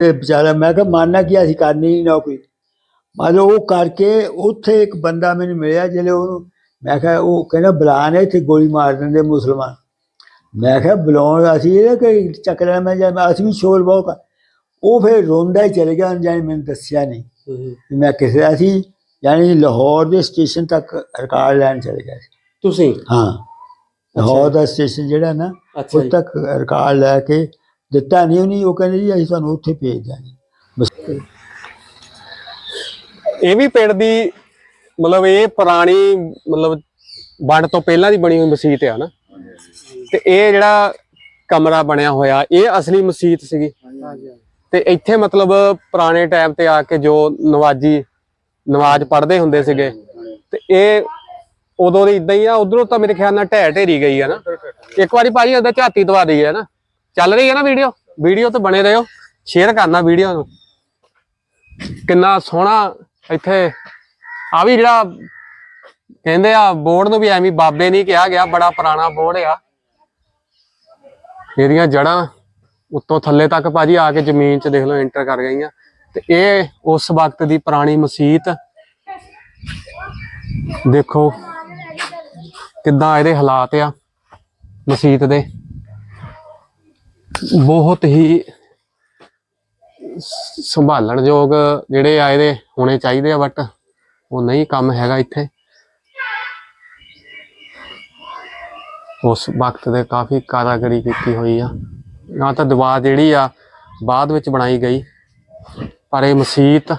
ਤੇ ਵਿਚਾਰਾ ਮੈਂ ਕਿਹਾ ਮਾਨਣਾ ਕੀ ਅਸੀਂ ਕਰਨੀ ਨਹੀਂ ਨੌਕਰੀ। ਮੰਨ ਲਓ ਉਹ ਕਰਕੇ ਉੱਥੇ ਇੱਕ ਬੰਦਾ ਮੈਨੂੰ ਮਿਲਿਆ ਜਿਹੜੇ ਉਹਨੂੰ ਮੈਂ ਕਿਹਾ ਉਹ ਕਹਿੰਦਾ ਬੁਲਾ ਨੇ ਇੱਥੇ ਗੋਲੀ ਮਾਰ ਦਿੰਦੇ ਮੁਸਲਮਾਨ। ਮੈਂ ਕਿਹਾ ਬੁਲਾਉਣ ਅਸੀਂ ਇਹ ਕਿ ਚੱਕਰਾਂ ਮੈਂ ਜਾਂ ਅਸੀਂ ਵੀ ਸ਼ੋਰ ਬਹੁਤ। ਉਹ ਫਿਰ ਰੋਂਦਾ ਹੀ ਚਲੇ ਗਿਆ ਜਾਨੀ ਮੈਨੂੰ ਦੱਸਿਆ ਨਹੀਂ ਮੈਂ ਕਿਸੇ ਅਸੀਂ ਯਾਨੀ ਲਾਹੌਰ ਦੇ ਸਟੇਸ਼ਨ ਤੱਕ ਰਿਕਾਰਡ ਲੈਣ ਚਲੇ ਗਿਆ ਸੀ। ਤੁਸੀਂ? ਹਾਂ। ਲਾਹੌਰ ਦਾ ਸਟੇਸ਼ਨ ਜਿਹੜਾ ਨਾ ਉਹ ਜੀ। ਤੱਕ ਰਿਕਾਰਡ ਲੈ ਕੇ ਦਿੱਤਾ ਨਹੀਂ ਉਹਨੇ, ਉਹ ਕਹਿੰਦੇ ਜੀ ਅਸੀਂ ਤੁਹਾਨੂੰ ਉੱਥੇ ਭੇਜ ਦਾਂਗੇ ਬਸ। ਇਹ ਵੀ ਪਿੰਡ ਦੀ, ਮਤਲਬ ਇਹ ਪੁਰਾਣੀ, ਮਤਲਬ ਵੰਡ ਤੋਂ ਪਹਿਲਾਂ ਦੀ ਬਣੀ ਹੋਈ ਮਸਜਿਦ ਆ ਨਾ। ਤੇ ਇਹ ਜਿਹੜਾ ਕਮਰਾ ਬਣਿਆ ਹੋਇਆ, ਇਹ ਅਸਲੀ ਮਸਜਿਦ ਸੀਗੀ। ਤੇ ਇੱਥੇ ਮਤਲਬ ਪੁਰਾਣੇ ਟਾਈਮ ਤੇ ਆ ਕੇ ਜੋ ਨਵਾਜੀ ਨਮਾਜ਼ ਪੜ੍ਹਦੇ ਹੁੰਦੇ ਸੀਗੇ। ਤੇ ਇਹ ਉਦੋਂ ਦੀ ਇਦਾਂ ਹੀ ਆ, ਉਧਰੋਂ ਤਾਂ ਮੇਰੇ ਖਿਆਲ ਨਾਲ ਢਹਿ ਢੇਰੀ ਗਈ ਆ ਨਾ। ਇੱਕ ਵਾਰੀ ਭਾਜੀ, ਉਹਦਾ ਝਾਤੀ ਦਵਾ ਦਈਏ ਹੈ ਨਾ। ਚੱਲ ਰਹੀ ਹੈ ਨਾ ਵੀਡੀਓ? ਵੀਡੀਓ ਤੇ ਬਣੇ ਰਹੋ। ਸ਼ੇਅਰ ਕਰਨਾ ਵੀਡੀਓ ਨੂੰ। ਕਿੰਨਾ ਸੋਹਣਾ ਇੱਥੇ। ਆ ਵੀ ਜਿਹੜਾ ਕਹਿੰਦੇ ਆ, ਬੋਰਡ ਨੂੰ ਵੀ ਐਵੇਂ ਬਾਬੇ ਨਹੀਂ ਕਿਹਾ ਗਿਆ, ਬੜਾ ਪੁਰਾਣਾ ਬੋਰਡ ਆ। ਇਹਦੀਆਂ ਜੜਾਂ ਉੱਤੋਂ ਥੱਲੇ ਤੱਕ ਭਾਜੀ ਆ ਕੇ ਜ਼ਮੀਨ 'ਚ ਦੇਖ ਲਓ ਐਂਟਰ ਕਰ ਗਈਆਂ। ਤੇ ਇਹ ਉਸ ਵਕਤ ਦੀ ਪੁਰਾਣੀ ਮਸਜਿਦ। ਦੇਖੋ ਕਿੱਦਾਂ ਇਹਦੇ ਹਾਲਾਤ ਆ ਮਸਜਿਦ ਦੇ। ਬਹੁਤ ਹੀ ਸ- ਸੰਭਾਲਣ ਯੋਗ ਜਿਹੜੇ ਆਏ ਇਹਦੇ ਹੋਣੇ ਚਾਹੀਦੇ ਆ ਬਟ ਉਹ ਨਹੀਂ ਕੰਮ ਹੈਗਾ ਇੱਥੇ। ਉਸ ਵਕਤ ਦੇ ਕਾਫੀ ਕਾਰਾਗਰੀ ਕੀਤੀ ਹੋਈ ਆ। ਨਾ ਤਾਂ ਦੀਵਾਰ ਜਿਹੜੀ ਆ, ਬਾਅਦ ਵਿੱਚ ਬਣਾਈ ਗਈ, ਪਰ ਇਹ ਮਸਜਿਦ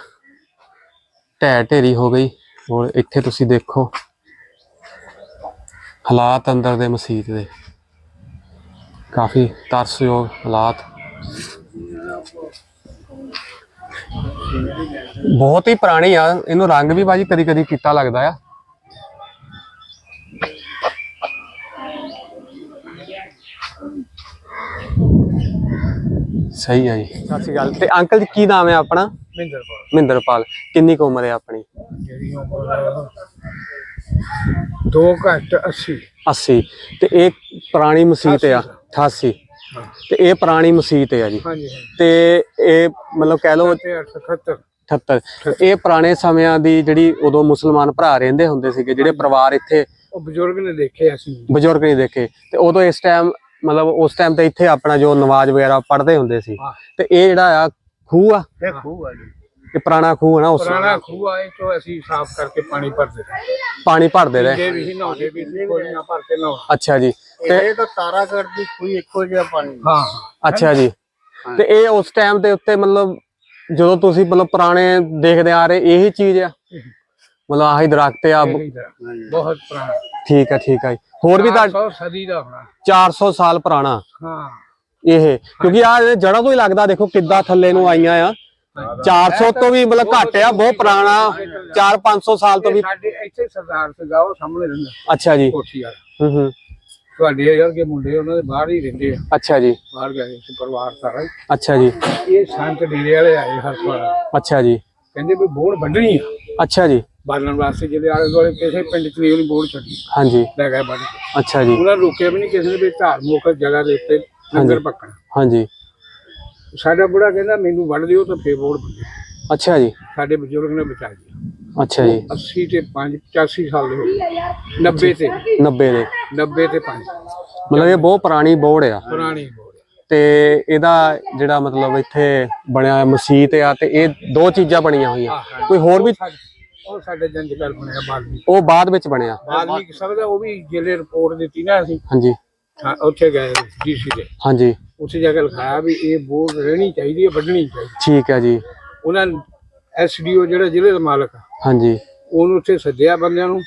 ਢਹਿ ਢੇਰੀ ਹੋ ਗਈ। ਔਰ ਇੱਥੇ ਤੁਸੀਂ ਦੇਖੋ, ਹਾਲਾਤ ਅੰਦਰ ਦੇ ਮਸਜਿਦ ਦੇ। ਕਾਫੀ ਤਰਸਯੋਗ ਹਾਲਾਤ। ਬਹੁਤ ਹੀ ਪੁਰਾਣੀ ਆ ਇਹਨੂੰ ਰੰਗ ਵੀ ਬਾਜੀ ਕਦੀ ਕਦੀ ਕੀਤਾ ਲੱਗਦਾ ਆ। ਸਹੀ ਆ ਜੀ। ਸਤਿ ਸ਼੍ਰੀ ਅਕਾਲ। ਤੇ ਅੰਕਲ ਜੀ ਕੀ ਨਾਮ ਹੈ ਆਪਣਾ? ਮਹਿੰਦਰਪਾਲ ਮਹਿੰਦਰਪਾਲ ਕਿੰਨੀ ਕੁ ਉਮਰ ਹੈ ਆਪਣੀ? ਜਿਹੜੀ ਉਮਰ ਦੋ ਘੱਟ 80 80 ਤੇ ਇਹ ਪੁਰਾਣੀ ਮਸਜਿਦ ਆ। 88 ਤੇ ਇਹ ਪੁਰਾਣੀ ਮਸਜਿਦ ਆ ਜੀ। ਹਾਂਜੀ ਤੇ ਇਹ ਮਤਲਬ ਕਹਿ ਲਓ ਤੇ 78 78 ਇਹ ਪੁਰਾਣੇ ਸਮਿਆਂ ਦੀ ਜਿਹੜੀ ਉਦੋਂ ਮੁਸਲਮਾਨ ਭਰਾ ਰਹਿੰਦੇ ਹੁੰਦੇ ਸੀਗੇ ਜਿਹੜੇ ਪਰਿਵਾਰ ਇੱਥੇ ਉਹ ਬਜ਼ੁਰਗ ਨੇ ਦੇਖੇ ਅਸੀਂ। ਬਜ਼ੁਰਗ ਨਹੀਂ ਦੇਖੇ। ਤੇ ਉਦੋਂ ਇਸ ਟਾਈਮ ਮਤਲਬ ਉਸ ਟਾਈਮ ਤੇ ਇੱਥੇ ਆਪਣਾ ਜੋ ਨਮਾਜ਼ ਵਗੈਰਾ ਪੜ੍ਹਦੇ ਹੁੰਦੇ ਸੀ। ਹਾਂ। ਤੇ ਇਹ ਜਿਹੜਾ ਆ ਖੂਹ ਆ? ਇਹ ਖੂਹ ਆ ਜੀ। ਇਹ ਪੁਰਾਣਾ ਖੂਹ ਹੈ ਨਾ ਉਸ ਪੁਰਾਣਾ ਖੂਹ ਆ ਇਹ ਤੋਂ ਅਸੀਂ ਸਾਫ਼ ਕਰਕੇ ਪਾਣੀ ਭਰਦੇ ਰਹੇ। ਪਾਣੀ ਭਰਦੇ ਰਹੇ। ਜੇ ਵੀ ਨਹਾਉਂਦੇ ਵੀ ਸੀ ਕੋਲੀਆਂ ਭਰ ਕੇ ਨਹਾਉਣਾ ਅੱਛਾ ਜੀ। ਇਹ ਤਾਂ ਤਾਰਾ ਕਰਦੀ ਕੋਈ ਇੱਕੋ ਜਿਹਾ ਪਾਣੀ ਹਾਂ ਅੱਛਾ ਜੀ। ਤੇ ਇਹ ਉਸ ਟਾਈਮ ਦੇ ਉੱਤੇ ਮਤਲਬ ਜਦੋਂ ਤੁਸੀਂ ਮਤਲਬ ਪੁਰਾਣੇ ਦੇਖਦੇ ਆ ਰਹੇ ਇਹੀ ਚੀਜ਼ ਆ? ਮਤਲਬ ਆਹੀ ਦਰਖਤ ਆ। ਬਹੁਤ ਪੁਰਾਣਾ। ਠੀਕ ਆ ਠੀਕ ਆ ਜੀ। ਹੋਰ ਵੀ ਤਾਂ 400 ਸਦੀ ਦਾ ਹੋਣਾ। 400 ਸਾਲ ਪੁਰਾਣਾ। ਹਾਂ। ਇਹ ਕਿਉਂਕਿ ਆ ਜੜਾਂ ਤੋਂ ਹੀ ਲੱਗਦਾ ਦੇਖੋ ਕਿੱਦਾਂ ਥੱਲੇ ਨੂੰ ਆਈਆਂ ਆ। 400 ਤੋਂ ਵੀ ਮਤਲਬ ਘੱਟ ਆ ਬਹੁਤ ਪੁਰਾਣਾ। 4-500 ਸਾਲ ਤੋਂ ਵੀ ਸਾਡੇ ਇੱਥੇ ਸਰਦਾਰ ਸੀਗਾ ਉਹ ਸਾਹਮਣੇ ਰਹਿੰਦਾ। ਅੱਛਾ ਜੀ। ਕੋਠੀ ਵਾਲਾ। ਹੂੰ ਹੂੰ। ਤੁਹਾਡੇ ਵਰਗੇ ਮੁੰਡੇ ਉਹਨਾਂ ਦੇ ਬਾਹਰ ਹੀ ਰਹਿੰਦੇ ਆ। ਅੱਛਾ ਜੀ। ਬਾਹਰ ਗਏ ਸੀ ਪਰਿਵਾਰ ਸਾਰਾ ਹੀ। ਅੱਛਾ ਜੀ। ਇਹ ਸੰਤ ਡੇਰੇ ਵਾਲੇ ਆਏ ਹਰ ਵਾਰ। ਅੱਛਾ ਜੀ। ਕਹਿੰਦੇ ਵੀ ਬੋੜ ਵੱਢਣੀ ਆ। ਅੱਛਾ ਜੀ। ਬਾਲਣ ਵਾਸਤੇ ਜਿਹਦੇ ਆਲੇ ਦੁਆਲੇ ਕਿਸੇ ਪਿੰਡ ਚ ਨਹੀਂ ਉਹਨੇ ਬੋੜ ਛੱਡੀ। ਹਾਂਜੀ। ਲੈ ਗਏ ਵੱਢ ਕੇ। ਅੱਛਾ ਜੀ। ਉਹਨਾਂ ਰੋਕਿਆ ਵੀ ਨਹੀਂ ਕਿਸੇ ਨੇ ਵੀ ਧਾਰਮਿਕ ਜਗ੍ਹਾ ਦੇ ਉੱਤੇ ਲੰਗਰ ਪੱਕਣਾ। ਹਾਂਜੀ। ਸਾਡਾ ਬੁੜਾ ਕਹਿੰਦਾ ਮੈਨੂੰ ਵੱਢ ਦਿਓ ਤਾਂ ਫੇਰ ਬੋੜ ਵੱਢੇ। ਅੱਛਾ ਜੀ। ਸਾਡੇ ਬਜ਼ੁਰਗ ਨੇ ਬਚਾ ਲਿਆ। ਅੱਛਾ ਜੀ। 80 ਤੇ 5 85 ਸਾਲ ਦੇ ਹੋ ਗਏ। 90 ਤੇ। 90 ਦੇ। 90 ਤੇ 5 ਮਤਲਬ ਇਹ ਬਹੁਤ ਪੁਰਾਣੀ ਬੋੜ ਆ। ਪੁਰਾਣੀ ਬੋੜ ਤੇ ਇਹਦਾ ਜਿਹੜਾ ਮਤਲਬ ਇੱਥੇ ਬਣਿਆ ਹੋਇਆ ਮਸਜਿਦ ਆ ਤੇ ਇਹ ਦੋ ਚੀਜ਼ਾਂ ਬਣੀਆਂ ਹੋਈਆਂ। ਕੋਈ ਹੋਰ ਵੀ ਉਹ ਸਾਡੇ ਜੰਜਕਰ ਬਣਿਆ ਬਾਲਮੀਕ। ਉਹ ਬਾਅਦ ਵਿੱਚ ਬਣਿਆ। ਬਾਲਮੀਕ ਸਭ ਦਾ ਉਹ ਵੀ ਜਿਹੜੇ ਰਿਪੋਰਟ ਦਿੱਤੀ ਨਾ ਅਸੀਂ। ਹਾਂਜੀ। ਹਾਂ, ਉੱਥੇ ਗਏ ਡੀਸੀ ਦੇ। ਹਾਂਜੀ। ਉੱਥੇ ਜਾ ਕੇ ਲਿਖਾਇਆ ਵੀ ਇਹ ਬੋਰਡ ਰਹਿਣੀ ਚਾਹੀਦੀ ਹੈ ਵੱਢਣੀ ਚਾਹੀਦੀ ਠੀਕ ਹੈ ਜੀ। ਉਹਨਾਂ ਐਸਡੀਓ ਜਿਹੜਾ ਜ਼ਿਲ੍ਹੇ ਦਾ ਮਾਲਕ ਹਾਂਜੀ। ਉਹਨੂੰ ਉੱਥੇ ਸੱਦਿਆ ਬੰਦਿਆਂ ਨੂੰ।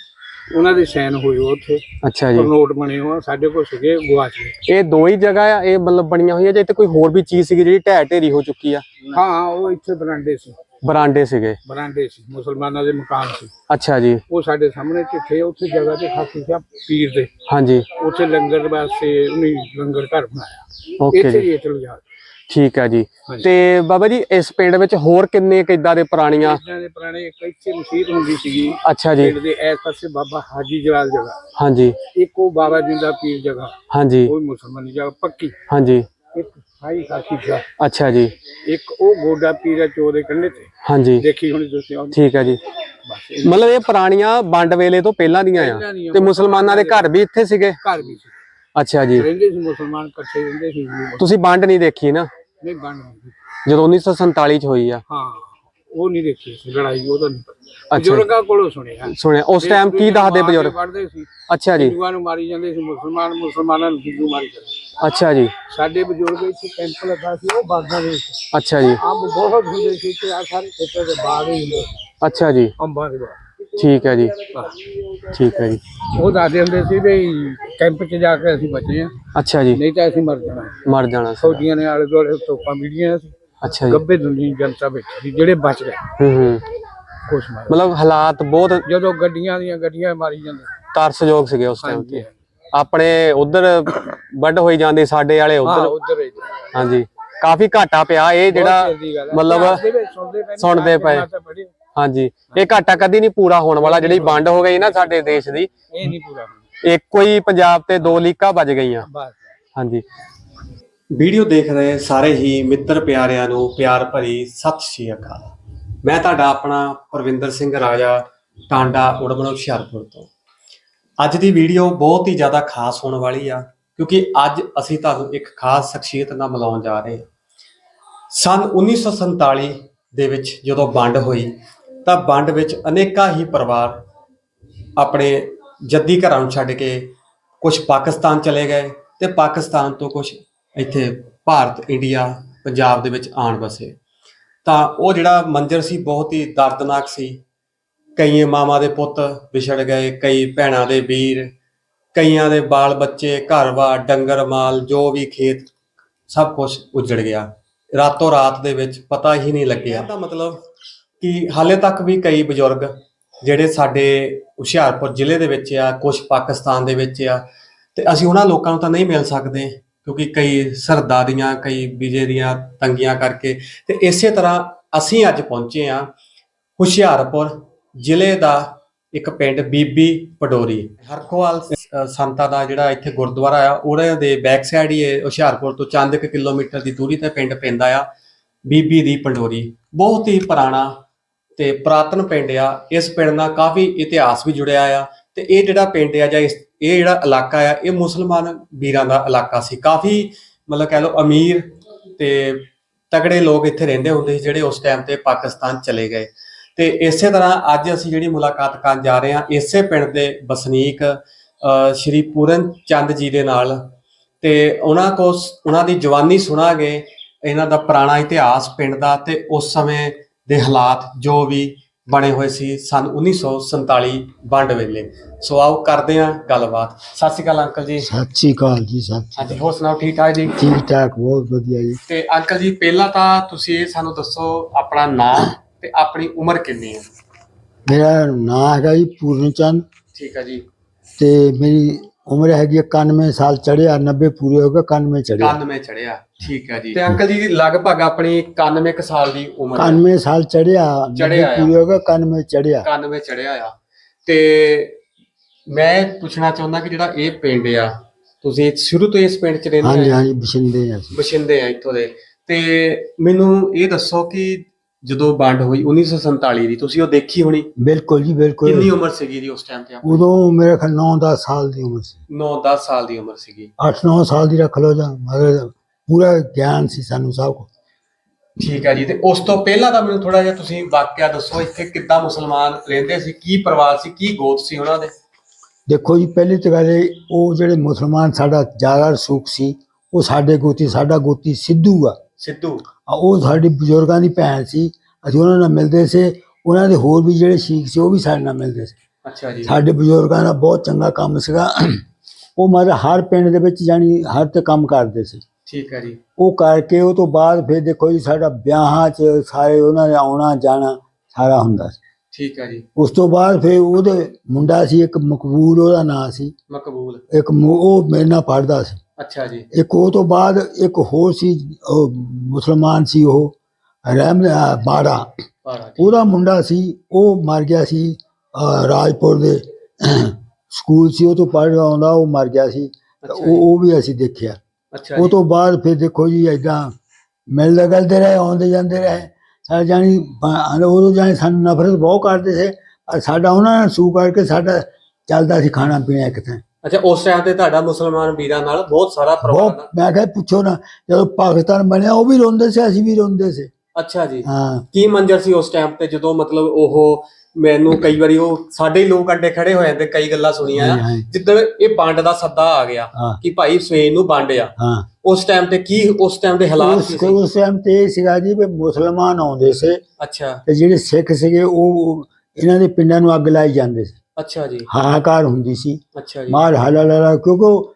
ਉਹਨਾਂ ਦੇ ਸਾਈਨ ਹੋਏ ਉੱਥੇ। ਅੱਛਾ ਜੀ। ਨੋਟ ਬਣੇ ਹੋਏ ਆ, ਸਾਡੇ ਕੋਲ ਸੀਗੇ ਗਵਾਚ ਗਏ ਇਹ ਦੋ ਹੀ ਜਗ੍ਹਾ ਆ ਇਹ ਮਤਲਬ ਬਣੀਆਂ ਹੋਈਆਂ ਜੇ ਤੇ ਕੋਈ ਹੋਰ ਵੀ ਚੀਜ਼ ਸੀਗੀ ਜਿਹੜੀ ਢਹਿ ਢੇਰੀ ਹੋ ਚੁੱਕੀ ਆ? ਹਾਂ ਉਹ ਇੱਥੇ ਬਰਾਂਡੇ ਸੀ। ਬਰਾਂਡੇ ਸੀਗੇ। ਬਰਾਂਡੇ ਸੀ ਮੁਸਲਮਾਨਾਂ ਦੇ ਮਕਾਨ ਸੀ। ਅੱਛਾ ਜੀ। ਉਹ ਸਾਡੇ ਸਾਹਮਣੇ ਚਿੱਠੇ ਉੱਥੇ ਜਗ੍ਹਾ ਤੇ ਖਾਸੀ ਸੀ ਪੀਰ ਦੇ। ਹਾਂਜੀ। ਉੱਥੇ ਲੰਗਰ ਵਾਸਤੇ ਉਹਨੇ ਲੰਗਰ ਘਰ ਬਣਾਇਆ। ਓਕੇ ਇੱਥੇ ਜੀ। ਹੀ ਚਲ ਗਿਆ। ਠੀਕ ਹੈ ਜੀ। ਹਾਂਜੀ। ਤੇ ਬਾਬਾ ਜੀ ਇਸ ਪਿੰਡ ਵਿੱਚ ਹੋਰ ਕਿੰਨੇ ਕਿੱਦਾਂ ਦੇ ਪੁਰਾਣੀਆਂ? ਇਦਾਂ ਦੇ ਪੁਰਾਣੇ ਇੱਕ ਇੱਥੇ ਮਸਜਿਦ ਹੁੰਦੀ ਸੀਗੀ। ਅੱਛਾ ਜੀ। ਪਿੰਡ ਦੇ ਇਸ ਪਾਸੇ ਬਾਬਾ ਹਾਜੀ ਜਲਾਲ ਜਗ੍ਹਾ। ਹਾਂਜੀ। ਇੱਕ ਉਹ ਬਾਬਾ ਜਿੰਦਾ ਪੀਰ ਜਗ੍ਹਾ। ਹਾਂਜੀ। ਉਹ ਵੀ ਮੁਸਲਮਾਨੀ ਜਗ੍ਹਾ ਪੱਕੀ। ਹਾਂਜੀ। ਇੱਕ ਹਾਈ ਕਾਸ਼ੀ ਸ਼ਾ ਅੱਛਾ ਜੀ। ਇੱਕ ਉਹ ਗੋਡਾ ਪੀਰਾ ਚੋ ਦੇ ਕੰਢੇ ਤੇ। ਹਾਂਜੀ। ਦੇਖੀ ਹੁਣੀ ਤੁਸੀਂ ਉਹ ਠੀਕ ਹੈ ਜੀ। ਬਸ ਇਹ ਮਤਲਬ ਇਹ ਪੁਰਾਣੀਆਂ ਵੰਡ ਵੇਲੇ ਤੋਂ ਪਹਿਲਾਂ ਦੀਆਂ ਆ। ਪਹਿਲਾਂ ਦੀਆਂ ਤੇ ਮੁਸਲਮਾਨਾਂ ਦੇ ਘਰ ਵੀ ਇੱਥੇ ਸੀਗੇ? ਘਰ ਵੀ ਸੀ। ਅੱਛਾ ਜੀ। ਰਹਿੰਦੇ ਸੀ ਮੁਸਲਮਾਨ ਇਕੱਠੇ ਰਹਿੰਦੇ ਸੀ ਤੁਸੀਂ ਵੰਡ ਨਹੀਂ ਦੇਖੀ ਨਾ? ਨਹੀਂ ਬਣ ਨਹੀਂ ਜਦੋਂ 1947 ਚ ਹੋਈ ਆ। ਹਾਂ ਉਹ ਨਹੀਂ ਦੇਖੀ ਸੀ ਲੜਾਈ ਉਹਦਾ ਨਹੀਂ। ਅੱਛਾ। ਬਜ਼ੁਰਗਾਂ ਕੋਲੋਂ ਸੁਣਿਆ। ਸੁਣਿਆ। ਉਸ ਟਾਈਮ ਕੀ ਦੱਸਦੇ ਬਜ਼ੁਰਗ? ਪੜਦੇ ਸੀ। ਅੱਛਾ ਜੀ। ਹਿੰਦੂਆਂ ਨੂੰ ਮਾਰੀ ਜਾਂਦੇ ਸੀ ਮੁਸਲਮਾਨ ਮੁਸਲਮਾਨਾਂ ਨੂੰ ਹਿੰਦੂ ਮਾਰੀ ਜਾਂਦੇ ਅੱਛਾ ਜੀ। ਸਾਡੇ ਬਜ਼ੁਰਗ ਇੱਥੇ ਕੈਂਪ ਲੱਗਾ ਸੀ ਉਹ ਬਾਗਾਂ ਦੇ ਵਿੱਚ ਅੱਛਾ ਜੀ। ਅੰਬ ਬਹੁਤ ਹੁੰਦੇ ਸੀ ਤੇ ਆ ਸਾਰੇ ਖੇਤਾਂ ਦੇ ਬਾਗ ਹੀ ਹੁੰਦੇ ਸੀ, ਅੱਛਾ ਜੀ। ਅੰਬਾਂ ਦੇ ਬਾਗ। ਠੀਕ ਹੈ ਜੀ। ਠੀਕ ਹੈ ਜੀ। ਉਹ ਦੱਸਦੇ ਹੁੰਦੇ ਸੀ ਵੀ ਕੈਂਪ 'ਚ ਜਾ ਕੇ ਅਸੀਂ ਬਚੇ ਆ ਅੱਛਾ ਜੀ। ਨਹੀਂ ਤਾਂ ਅਸੀਂ ਮਰ ਜਾਣਾ। ਮਰ ਜਾਣਾ ਫੌਜੀਆਂ ਨੇ ਆਲੇ ਦੁਆਲੇ ਤੋਪਾਂ ਮਿਲੀਆਂ ਸੀ। ਅੱਛਾ ਜੀ। ਗੱਬੇ ਦੁਨੀ ਜਨਤਾ ਬੈਠੀ ਜਿਹੜੇ ਬਚ ਗਏ। ਹੂੰ ਹੂੰ। ਕੁਛ ਮਾਰ ਮਤਲਬ ਹਾਲਾਤ ਬਹੁਤ ਜਦੋਂ ਗੱਡੀਆਂ ਦੀਆਂ ਗੱਡੀਆਂ ਮਾਰੀ ਜਾਂਦੇ ਤਰਸਯੋਗ ਸੀਗੇ ਉਸ ਟਾਈਮ ਤੇ। ਆਪਣੇ ਉਧਰ ਵੱਡ ਹੋਈ ਜਾਂਦੇ ਸਾਡੇ ਵਾਲੇ ਉਧਰ। ਹਾਂਜੀ। ਕਾਫੀ ਘਾਟਾ ਪਿਆ ਇਹ ਜਿਹੜਾ ਮਤਲਬ ਸੁਣਦੇ ਪਏ। ਹਾਂਜੀ। ਇਹ ਘਾਟਾ ਕਦੀ ਨਹੀਂ ਪੂਰਾ ਹੋਣ ਵਾਲਾ ਜਿਹੜੀ ਵੰਡ ਹੋ ਗਈ ਨਾ ਸਾਡੇ ਦੇਸ਼ ਦੀ। ਇਹ ਨਹੀਂ ਪੂਰਾ ਹੋਣਾ। ਇੱਕੋ ਹੀ ਪੰਜਾਬ ਤੇ ਦੋ ਲੀਕਾਂ ਵੱਜ ਗਈਆਂ। ਹਾਂਜੀ। ਵੀਡੀਓ ਦੇਖ ਰਹੇ ਸਾਰੇ ਹੀ ਮਿੱਤਰ ਪਿਆਰਿਆਂ ਨੂੰ ਪਿਆਰ ਭਰੀ ਸਤਿ ਸ਼੍ਰੀ ਅਕਾਲ। ਮੈਂ ਤੁਹਾਡਾ ਆਪਣਾ ਪ੍ਰਵਿੰਦਰ ਸਿੰਘ ਰਾਜਾ ਟਾਂਡਾ ਉੜਮਣ ਹੁਸ਼ਿਆਰਪੁਰ ਤੋਂ। ਅੱਜ ਦੀ ਵੀਡੀਓ ਬਹੁਤ ਹੀ ਜ਼ਿਆਦਾ ਖਾਸ ਹੋਣ ਵਾਲੀ ਆ ਕਿਉਂਕਿ ਅੱਜ ਅਸੀਂ ਤੁਹਾਨੂੰ ਇੱਕ ਖਾਸ ਸ਼ਖਸੀਅਤ ਨਾਲ ਮਿਲਾਉਣ ਜਾ ਰਹੇ ਹਾਂ। ਸਨ 1947 ਦੇ ਵਿੱਚ ਜਦੋਂ ਵੰਡ ਹੋਈ ਤਾਂ ਵੰਡ ਵਿੱਚ ਅਨੇਕਾਂ ਹੀ ਪਰਿਵਾਰ ਆਪਣੇ ਜੱਦੀ ਘਰਾਂ ਨੂੰ ਛੱਡ ਕੇ ਕੁਝ ਪਾਕਿਸਤਾਨ ਚਲੇ ਗਏ ਤੇ ਪਾਕਿਸਤਾਨ ਤੋਂ ਕੁਝ ਇੱਥੇ ਭਾਰਤ, ਇੰਡੀਆ, ਪੰਜਾਬ ਦੇ ਵਿੱਚ ਆਣ ਵਸੇ। ਤਾਂ ਉਹ ਜਿਹੜਾ ਮੰਜ਼ਰ ਸੀ ਬਹੁਤ ਹੀ ਦਰਦਨਾਕ ਸੀ। ਕਈ ਮਾਵਾਂ ਦੇ ਪੁੱਤ ਵਿਛੜ ਗਏ, ਕਈ ਭੈਣਾਂ ਦੇ ਵੀਰ, ਕਈਆਂ ਦੇ ਬਾਲ ਬੱਚੇ ਘਰ-ਬਾਰ ਡੰਗਰ, ਮਾਲ, ਜੋ ਵੀ ਖੇਤ, ਸਭ ਕੁਝ ਉਜੜ ਗਿਆ। ਰਾਤੋਂ ਰਾਤ ਦੇ ਵਿੱਚ ਪਤਾ ਹੀ ਨਹੀਂ ਲੱਗਿਆ। ਤਾਂ ਮਤਲਬ ਕਿ ਹਾਲੇ ਤੱਕ ਵੀ ਕਈ ਬਜ਼ੁਰਗ ਜਿਹੜੇ ਸਾਡੇ ਹੁਸ਼ਿਆਰਪੁਰ ਜ਼ਿਲ੍ਹੇ ਦੇ ਵਿੱਚ ਆ ਕੁਝ ਪਾਕਿਸਤਾਨ ਦੇ ਵਿੱਚ ਆ ਤੇ ਅਸੀਂ ਉਹਨਾਂ ਲੋਕਾਂ ਨੂੰ ਤਾਂ ਨਹੀਂ ਮਿਲ ਸਕਦੇ ਕਿਉਂਕਿ ਕਈ ਸਰਦਾ ਦੀਆਂ ਕਈ ਵਿਜੇ ਦੀਆਂ ਤੰਗੀਆਂ ਕਰਕੇ ਤੇ ਇਸੇ ਤਰ੍ਹਾਂ ਅਸੀਂ ਅੱਜ ਪਹੁੰਚੇ ਆ ਹੁਸ਼ਿਆਰਪੁਰ ਜ਼ਿਲ੍ਹੇ ਦਾ ਇੱਕ ਪਿੰਡ ਬੀਬੀ ਪਡੋਰੀ। ਹਰਖੋਵਾਲ ਅ, ਸੰਤਾਂ ਦਾ ਜਿਹੜਾ ਇੱਥੇ ਗੁਰਦੁਆਰਾ ਆ ਉਹਦੇ ਦੇ ਬੈਕ ਸਾਈਡ ਹੀ ਇਹ ਹੁਸ਼ਿਆਰਪੁਰ ਤੋਂ ਚੰਦ ਕੁ ਕਿਲੋਮੀਟਰ ਦੀ ਦੂਰੀ ਤੇ ਪਿੰਡ ਪੈਂਦਾ ਆ ਬੀਬੀ ਦੀ ਪੰਡੋਰੀ। ਬਹੁਤ ਹੀ ਪੁਰਾਣਾ ਤੇ ਪੁਰਾਤਨ ਪਿੰਡ ਆ ਇਸ ਪਿੰਡ ਨਾਲ ਕਾਫੀ ਇਤਿਹਾਸ ਵੀ ਜੁੜਿਆ ਆ ਤੇ ਇਹ ਜਿਹੜਾ ਪਿੰਡ ਆ ਜਾਂ ਇਸ ਇਹ ਜਿਹੜਾ ਇਲਾਕਾ ਆ ਇਹ ਮੁਸਲਮਾਨ ਵੀਰਾਂ ਦਾ ਇਲਾਕਾ ਸੀ। ਕਾਫੀ ਮਤਲਬ ਕਹਿ ਲਓ ਅਮੀਰ ਤੇ ਤਗੜੇ ਲੋਕ ਇੱਥੇ ਰਹਿੰਦੇ ਹੁੰਦੇ ਸੀ ਜਿਹੜੇ ਉਸ ਟਾਈਮ ਤੇ ਪਾਕਿਸਤਾਨ ਚਲੇ ਗਏ। ਤੇ ਇਸੇ ਤਰ੍ਹਾਂ ਅੱਜ ਅਸੀਂ ਜਿਹੜੀ ਮੁਲਾਕਾਤ ਕਰਨ ਜਾ ਰਹੇ ਹਾਂ ਇਸੇ ਪਿੰਡ ਦੇ ਵਸਨੀਕ ਅ, ਸ਼੍ਰੀ ਪੂਰਨ ਚੰਦ ਜੀ ਦੇ ਨਾਲ ਤੇ ਉਹਨਾਂ ਕੋ ਉਹਨਾਂ ਦੀ ਜਵਾਨੀ ਸੁਣਾਗੇ। ਇਹਨਾਂ ਦਾ ਪੁਰਾਣਾ ਇਤਿਹਾਸ ਪਿੰਡ ਦਾ ਤੇ ਉਸ ਸਮੇਂ ਦੇ ਹਾਲਾਤ ਜੋ ਵੀ ਬਣੇ ਹੋਏ ਸੀ ਸਨ 1947 ਵੰਡ ਵੇਲੇ। ਸੋ ਆਓ ਕਰਦੇ ਹਾਂ ਗੱਲਬਾਤ। ਸਤਿ ਸ਼੍ਰੀ ਅਕਾਲ ਅੰਕਲ ਜੀ। ਸਤਿ ਸ਼੍ਰੀ ਅਕਾਲ ਜੀ ਸਤਿ ਸ਼੍ਰੀ ਹਾਂਜੀ ਹੋਰ ਸੁਣਾਓ ਠੀਕ ਠਾਕ ਜੀ। ਠੀਕ ਠਾਕ ਬਹੁਤ ਵਧੀਆ ਜੀ। ਤੇ ਅੰਕਲ ਜੀ ਪਹਿਲਾਂ ਤਾਂ ਤੁਸੀਂ ਇਹ ਸਾਨੂੰ ਦੱਸੋ ਆਪਣਾ ਨਾਮ ਤੇ ਆਪਣੀ ਉਮਰ ਕਿੰਨੀ ਹੈ? ਮੇਰਾ ਨਾਮ ਹੈਗਾ ਜੀ ਪੂਰਨ ਚੰਦ ਠੀਕ ਹੈ ਜੀ। ਤੇ ਮੇਰੀ ਉਮਰ ਹੈਗੀ ਹੈ 91 ਸਾਲ ਚੜਿਆ 90 ਪੂਰੇ ਹੋ ਗਏ 91 ਚੜਿਆ 91 ਚੜਿਆ ਠੀਕ ਹੈ ਜੀ। ਤੇ ਅੰਕਲ ਜੀ ਲਗਭਗ ਆਪਣੀ 91 ਕੁ ਸਾਲ ਦੀ ਉਮਰ ਹੈ। 91 ਸਾਲ ਚੜਿਆ ਚੜ੍ਹਿਆ ਆ। ਪੂਰੇ ਹੋ ਗਏ 91 ਚੜਿਆ 91 ਚੜਿਆ ਆ। ਤੇ ਮੈਂ ਪੁੱਛਣਾ ਚਾਹੁੰਦਾ ਕਿ ਜਿਹੜਾ ਇਹ ਪਿੰਡ ਆ ਤੁਸੀਂ ਸ਼ੁਰੂ ਤੋਂ ਇਸ ਪਿੰਡ ਚ ਹਾਂਜੀ ਰਹਿੰਦੇ ਆ? ਹਾਂਜੀ ਬਸਿੰਦੇ ਆ ਅਸੀਂ। ਬਸ਼ਿੰਦੇ ਆ ਇੱਥੋਂ ਦੇ। ਤੇ ਮੈਨੂੰ ਇਹ ਦੱਸੋ ਕਿ ਜਦੋਂ ਵੰਡ ਹੋਈ 1947 ਦੀ ਤੁਸੀਂ ਉਹ ਦੇਖੀ ਹੋਣੀ? ਬਿਲਕੁਲ ਜੀ ਕਿੰਨੀ ਬਿਲਕੁਲ ਉਮਰ ਸੀਗੀ ਜੀ ਉਸ ਟਾਈਮ ਤੇ ਉਦੋਂ ਮੇਰੇ ਖਿਆਲ 9-10 ਸਾਲ ਦੀ ਉਮਰ ਸੀ। 9-10 ਸਾਲ ਦੀ ਉਮਰ ਸੀਗੀ। 8-9 ਸਾਲ ਦੀ ਰੱਖ ਲਓ ਜਾਂ ਮਗਰ ਪੂਰਾ ਗਿਆਨ ਸੀ ਸਾਨੂੰ ਸਭ ਕੁਛ। ਠੀਕ ਹੈ ਜੀ ਤੇ ਉਸ ਤੋਂ ਪਹਿਲਾਂ ਤਾਂ ਮੈਨੂੰ ਥੋੜਾ ਜਿਹਾ ਤੁਸੀਂ ਵਾਕਿਆ ਦੱਸੋ ਇੱਥੇ ਕਿੱਦਾਂ ਮੁਸਲਮਾਨ ਰਹਿੰਦੇ ਸੀ ਕੀ ਪਰਿਵਾਰ ਸੀ ਕੀ ਗੋਤ ਸੀ ਉਹਨਾਂ ਦੇ? ਦੇਖੋ ਜੀ ਪਹਿਲੀ ਤਾਂ ਗੱਲ ਇਹ ਉਹ ਜਿਹੜੇ ਮੁਸਲਮਾਨ ਸਾਡਾ ਜ਼ਿਆਦਾ ਸੁਖ ਸੀ ਉਹ ਸਾਡੇ ਗੋਤੀ ਸਾਡਾ ਗੋਤੀ ਸਿੱਧੂ ਆ। ਸਿੱਧੂ। ਆ ਉਹ ਸਾਡੇ ਬਜ਼ੁਰਗਾਂ ਦੀ ਭੈਣ ਸੀ ਅਸੀਂ ਉਹਨਾਂ ਨਾਲ ਮਿਲਦੇ ਸੀ ਉਹਨਾਂ ਦੇ ਹੋਰ ਵੀ ਜਿਹੜੇ ਸ਼ੀਖ ਸੀ ਉਹ ਵੀ ਸਾਡੇ ਨਾਲ ਮਿਲਦੇ ਸੀ। ਅੱਛਾ ਜੀ। ਸਾਡੇ ਬਜ਼ੁਰਗਾਂ ਦਾ ਬਹੁਤ ਚੰਗਾ ਕੰਮ ਸੀਗਾ। ਉਹ ਮਤਲਬ ਹਰ ਪਿੰਡ ਦੇ ਵਿੱਚ ਜਾਣੀ ਹਰ ਤੇ ਕੰਮ ਕਰਦੇ ਸੀ। ਠੀਕ ਹੈ ਜੀ। ਉਹ ਕਰਕੇ ਉਹ ਤੋਂ ਬਾਅਦ ਫਿਰ ਦੇਖੋ ਜੀ ਸਾਡਾ ਵਿਆਹਾਂ 'ਚ ਸਾਰੇ ਉਹਨਾਂ ਦੇ ਆਉਣਾ ਜਾਣਾ ਸਾਰਾ ਹੁੰਦਾ ਸੀ। ਠੀਕ ਹੈ ਜੀ। ਉਸ ਤੋਂ ਬਾਅਦ ਫਿਰ ਉਹਦੇ ਮੁੰਡਾ ਸੀ ਇੱਕ ਮਕਬੂਲ ਉਹਦਾ ਨਾਂ ਸੀ। ਮਕਬੂਲ। ਇੱਕ ਮੁ- ਉਹ ਮੇਰੇ ਨਾਲ ਪੜਦਾ ਸੀ। ਅੱਛਾ ਜੀ। ਇੱਕ ਉਹ ਤੋਂ ਬਾਅਦ ਇੱਕ ਹੋਰ ਸੀ ਉਹ ਮੁਸਲਮਾਨ ਸੀ ਉਹ ਰਹਿਮ ਬਾੜਾ। ਪਾਰਾ ਜੀ ਉਹਦਾ ਮੁੰਡਾ ਸੀ ਉਹ ਮਰ ਗਿਆ ਸੀ ਰਾਜਪੁਰ ਦੇ ਸਕੂਲ ਸੀ ਉਹ ਤੋਂ ਪੜ੍ਹ ਆਉਂਦਾ ਉਹ ਮਰ ਗਿਆ ਸੀ। ਤਾਂ ਅੱਛਾ ਉਹ ਉਹ ਵੀ ਅਸੀਂ ਦੇਖਿਆ। ਅੱਛਾ ਉਹ ਤੋਂ ਬਾਅਦ ਫਿਰ ਦੇਖੋ ਜੀ ਏਦਾਂ ਮਿਲਦੇ ਗਲਦੇ ਰਹੇ ਆਉਂਦੇ ਜਾਂਦੇ ਰਹੇ। ਜਾਣੀ ਬ- ਉਦੋਂ ਜਾਣੀ ਸਾਨੂੰ ਨਫ਼ਰਤ ਬਹੁਤ ਕਰਦੇ ਸੀ ਪਰ ਸਾਡਾ ਉਹਨਾਂ ਨਾਲ ਸੂ ਕਰਕੇ ਸਾਡਾ ਚੱਲਦਾ ਸੀ ਖਾਣਾ ਪੀਣਾ ਇੱਕ ਤਾਂ ਅੱਛਾ ਉਸ ਟਾਈਮ ਤੇ ਤੁਹਾਡਾ ਮੁਸਲਮਾਨ ਵੀਰਾਂ ਨਾਲ ਬਹੁਤ ਸਾਰਾ ਬਹੁਤ ਮੈਂ ਕਿਹਾ ਪੁੱਛੋ ਨਾ ਜਦੋਂ ਪਾਕਿਸਤਾਨ ਬਣਿਆ ਉਹ ਵੀ ਰੋਂਦੇ ਸੀ ਅਸੀਂ ਵੀ ਰੋਂਦੇ ਸੀ। ਅੱਛਾ ਜੀ। ਹਾਂ। ਕੀ ਮੰਜ਼ਰ ਸੀ ਉਸ ਟਾਈਮ ਤੇ ਜਦੋਂ ਮਤਲਬ ਉਹ ਮੈਨੂੰ ਕਈ ਵਾਰੀ ਉਹ ਸਾਡੇ ਹੀ ਲੋਕ ਅੱਡੇ ਖੜੇ ਹੋ ਜਾਂਦੇ ਕਈ ਗੱਲਾਂ ਸੁਣੀਆਂ ਆ। ਹਾਂ, ਜਿੱਦਣ ਇਹ ਵੰਡ ਦਾ ਸੱਦਾ ਆ ਗਿਆ ਹਾਂ। ਕਿ ਭਾਈ ਸਵੇਨ ਨੂੰ ਵੰਡ ਆ। ਹਾਂ। ਉਸ ਟਾਈਮ ਤੇ ਕੀ ਉਸ ਟਾਈਮ ਦੇ ਹਾਲਾਤ ਉਸ ਕੀ ਸੀ ਉਸ ਟਾਈਮ ਤੇ ਇਹ ਸੀਗਾ ਜੀ ਵੀ ਮੁਸਲਮਾਨ ਆਉਂਦੇ ਸੀ ਅੱਛਾ। ਤੇ ਜਿਹੜੇ ਸਿੱਖ ਸੀਗੇ ਉਹ ਉਹ ਇਹਨਾਂ ਦੇ ਪਿੰਡਾਂ ਨੂੰ ਅੱਗ ਲਾਈ ਜਾਂਦੇ ਸੀ। ਅੱਛਾ ਜੀ। ਹਾਹਾਕਾਰ ਹੁੰਦੀ ਸੀ। ਅੱਛਾ ਜੀ। ਮਾਰ ਹਲਾਲਾ ਕਿਉਂਕਿ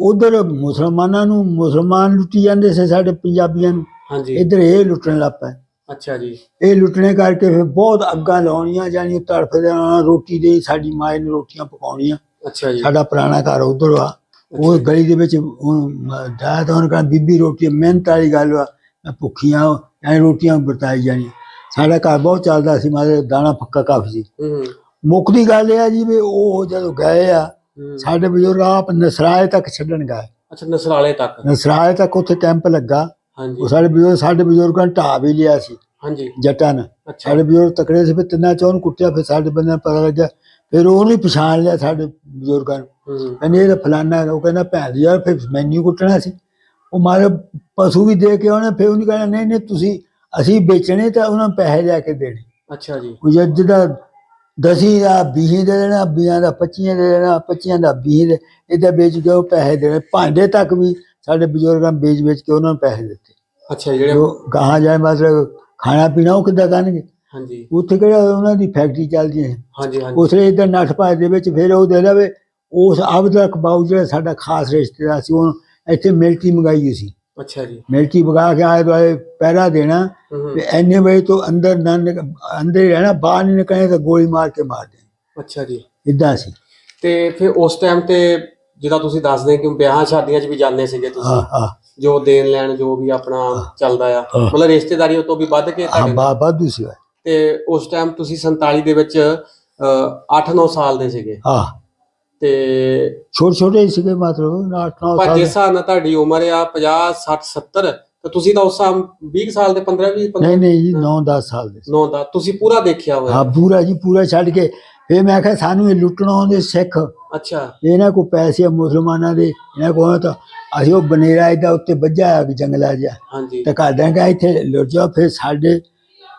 ਉਧਰ ਮੁਸਲਮਾਨਾਂ ਨੂੰ ਮੁਸਲਮਾਨ ਲੁੱਟੀ ਜਾਂਦੇ ਸੀ ਸਾਡੇ ਪੰਜਾਬੀਆਂ ਨੂੰ। ਹਾਂਜੀ। ਇੱਧਰ ਇਹ ਲੁੱਟਣ ਲੱਗ ਪਏ। ਅੱਛਾ ਜੀ। ਇਹ ਲੁੱਟਣੇ ਕਰਕੇ ਫਿਰ ਬਹੁਤ ਅੱਗਾਂ ਲਾਉਣੀਆਂ ਜਾਨੀ ਤੜਫਦੇ ਰਹਿਣਾ, ਰੋਟੀ ਦੇ ਸਾਡੀ ਮਾਂ ਨੇ ਰੋਟੀਆਂ ਪਕਾਉਣੀਆਂ। ਅੱਛਾ ਜੀ। ਸਾਡਾ ਪੁਰਾਣਾ ਘਰ ਉਧਰ ਆ ਉਹ ਗਲੀ ਦੇ ਵਿੱਚ ਦਾਇ ਤਾਂ ਉਹਨਾਂ ਕਹਿੰਦਾ ਬੀਬੀ ਰੋਟੀ ਮਿਹਨਤ ਵਾਲੀ ਗੱਲ ਮੈਂ ਭੁੱਖੀਆਂ ਐ ਰੋਟੀਆਂ ਵਰਤਾਈ ਜਾਣੀਆਂ। ਸਾਡਾ ਘਰ ਬਹੁਤ ਚੱਲਦਾ ਸੀ ਮਾਰੇ ਦਾਣਾ ਪੱਕਾ ਕਾਫੀ ਸੀ। ਮੁੱਖ ਦੀ ਗੱਲ ਇਹ ਆ ਜੀ ਵੀ ਉਹ ਜਦੋਂ ਗਏ ਆ ਸਾਡੇ ਬਜ਼ੁਰਗ ਆਪ ਨਸਰਾਏ ਤੱਕ ਛੱਡਣ ਗਏ। ਅੱਛਾ ਨਸਰਾਲੇ ਤੱਕ। ਨਸਰਾਏ ਤੱਕ ਉੱਥੇ ਕੈਂਪ ਲੱਗਾ। ਹਾਂਜੀ। ਉਹ ਸਾਡੇ ਬਜ਼ੁਰਗ ਸਾਡੇ ਬਜ਼ੁਰਗਾਂ ਨੇ ਢਾਹ ਵੀ ਲਿਆ ਸੀ ਹਾਂਜੀ। ਜੱਟਾਂ ਨੇ। ਅੱਛਾ। ਸਾਡੇ ਬਜ਼ੁਰਗ ਤਕੜੇ ਸੀ ਫਿਰ ਤਿੰਨਾਂ ਚੌਂ ਕੁੱਟਿਆ ਫਿਰ ਸਾਡੇ ਬੰਦੇ ਨੂੰ ਪਤਾ ਲੱਗਿਆ ਫਿਰ ਉਹਨੂੰ ਹੀ ਪਛਾਣ ਲਿਆ ਸਾਡੇ ਬਜ਼ੁਰਗਾਂ ਨੂੰ। ਹੂੰ। ਕਹਿੰਦੇ ਇਹ ਫਲਾਨਾ ਹੈ। ਉਹ ਕਹਿੰਦਾ ਭੈਣ ਦੀ ਯਾਰ ਫਿਰ ਮੈਨੂੰ ਕੁੱਟਣਾ ਸੀ। ਉਹ ਮਾਰੇ ਪਸ਼ੂ ਵੀ ਦੇ ਕੇ ਉਹਨੇ ਫਿਰ ਉਹਨੂੰ ਕਹਿੰਦਾ ਨਹੀਂ ਨਹੀਂ ਤੁਸੀਂ ਅਸੀਂ ਵੇਚਣੇ ਤਾਂ ਉਹਨਾਂ ਨੂੰ ਪੈਸੇ ਲੈ ਕੇ ਦੇਣੇ। ਅੱਛਾ ਜੀ। ਉਹ ਜਦ ਜਿਹਦਾ ਦਸੀ ਦਾ ਵੀਹ ਦੇ ਦੇਣਾ ਵੀਹਾਂ ਦਾ ਪੱਚੀਆਂ ਦੇ ਦੇਣਾ ਪੱਚੀਆਂ ਦਾ ਵੀਹ ਦੇ ਇਹਦਾ ਵੇਚ ਕੇ ਉਹ ਪੈਸੇ ਦੇਣੇ। ਭਾਂਡੇ ਤੱਕ ਵੀ ਸਾਡੇ ਬਜ਼ੁਰਗਾਂ ਵੇਚ ਵੇਚ ਕੇ ਉਹਨਾਂ ਨੂੰ ਪੈਸੇ ਦਿੱਤੇ। ਅੱਛਾ ਜਿਹੜੇ ਉਹ ਗਾਹਾਂ ਜਾਏ ਮਤਲਬ ਖਾਣਾ ਪੀਣਾ ਉਹ ਕਿੱਦਾਂ ਕਰਨਗੇ? ਹਾਂਜੀ। ਉੱਥੇ ਕਿਹੜਾ ਉਹਨਾਂ ਦੀ ਫੈਕਟਰੀ ਚੱਲਦੀ ਹੈ? ਹਾਂਜੀ ਹਾਂਜੀ। ਉਸਲੇ ਇਧਰ ਨੱਠ ਭੱਜ ਦੇ ਵਿੱਚ ਫਿਰ ਉਹ ਦੇ ਦੇਵੇ। ਉਸ ਅਬਦਰਕ ਬਾਉ ਜਿਹੜਾ ਸਾਡਾ ਖਾਸ ਰਿਸ਼ਤੇਦਾਰ ਸੀ ਉਹ ਇੱਥੇ ਮਿਲਟਰੀ ਮੰਗਾਈ ਸੀ। ਅੱਛਾ ਜੀ। ਮਿਲਟਰੀ ਵਗਾ ਕੇ ਆਏ ਦੁਆਲੇ ਪਹਿਰਾ ਦੇਣਾ। ਤੇ ਐਨੇ ਵਜੇ ਤੋਂ ਅੰਦਰ ਨਾ ਅੰਦਰ ਰਹਿਣਾ ਬਾਹਰ ਨਹੀਂ ਨਿਕਲਣਾ ਤਾਂ ਗੋਲੀ ਮਾਰ ਕੇ ਮਾਰ ਦੇ ਅੱਛਾ ਜੀ। ਇਦਾਂ ਸੀ। ਤੇ ਫਿਰ ਉਸ ਟਾਈਮ ਤੇ ਜਿੱਦਾਂ ਤੁਸੀਂ ਦੱਸਦੇ ਕਿ ਵਿਆਹਾਂ ਸ਼ਾਦੀਆਂ 'ਚ ਵੀ ਜਾਂਦੇ ਸੀਗੇ ਹਾਂ ਤੁਸੀਂ। ਹਾਂ ਜੋ ਦੇਣ ਲੈਣ ਜੋ ਵੀ ਆਪਣਾ ਚੱਲਦਾ ਆ। ਹਾਂ। ਮਤਲਬ ਰਿਸ਼ਤੇਦਾਰੀਆਂ ਤੋਂ ਵੀ ਵੱਧ ਕੇ ਹਾਂ ਤੁਹਾਡੇ ਬਾ ਸੀ। ਤੇ ਉਸ ਟਾਈਮ ਤੁਸੀਂ 47 ਦੇ ਵਿੱਚ 8-9 ਸਾਲ ਦੇ ਸੀਗੇ। ਹਾਂ। ਤੇ ਛੋਟੇ ਛੋਟੇ ਸੀਗੇ ਮਤਲਬ 8 9 ਪਰ ਸਾਲ ਜਿਸ ਹਿਸਾਬ ਨਾਲ ਤੁਹਾਡੀ ਉਮਰ ਆ 50 60 70 ਤੇ ਤੁਸੀਂ ਤਾਂ ਉਸ ਸਾਲ 20 ਸਾਲ ਦੇ 15 20 ਨਹੀਂ ਨਹੀਂ ਜੀ 9 10 ਸਾਲ ਦੇ ਸੀ। 9 ਦਾ ਤੁਸੀਂ ਪੂਰਾ ਦੇਖਿਆ ਹੋਇਆ। ਹਾਂ ਪੂਰਾ ਜੀ ਪੂਰਾ ਛੱਡ ਕੇ ਫਿਰ ਮੈਂ ਕਿਹਾ ਸਾਨੂੰ ਇਹ ਲੁੱਟਣਾ ਆਉਂਦੇ ਸਿੱਖ। ਅੱਛਾ। ਇਹਨਾਂ ਕੋ ਪੈਸੇ ਆ ਮੁਸਲਮਾਨਾਂ ਦੇ ਇਹਨਾਂ ਕੋਲ ਤਾਂ ਅਸੀਂ ਉਹ ਬਨੇਰਾ ਇਹਦਾ ਉੱਤੇ ਵੱਜਾ ਆ ਜੰਗਲਾ ਜਿਹਾ। ਹਾਂਜੀ। ਤੇ ਘਰਦਿਆਂ ਕਹਾ ਇੱਥੇ ਲੁੱਟ ਜਾਓ ਫਿਰ ਸਾਡੇ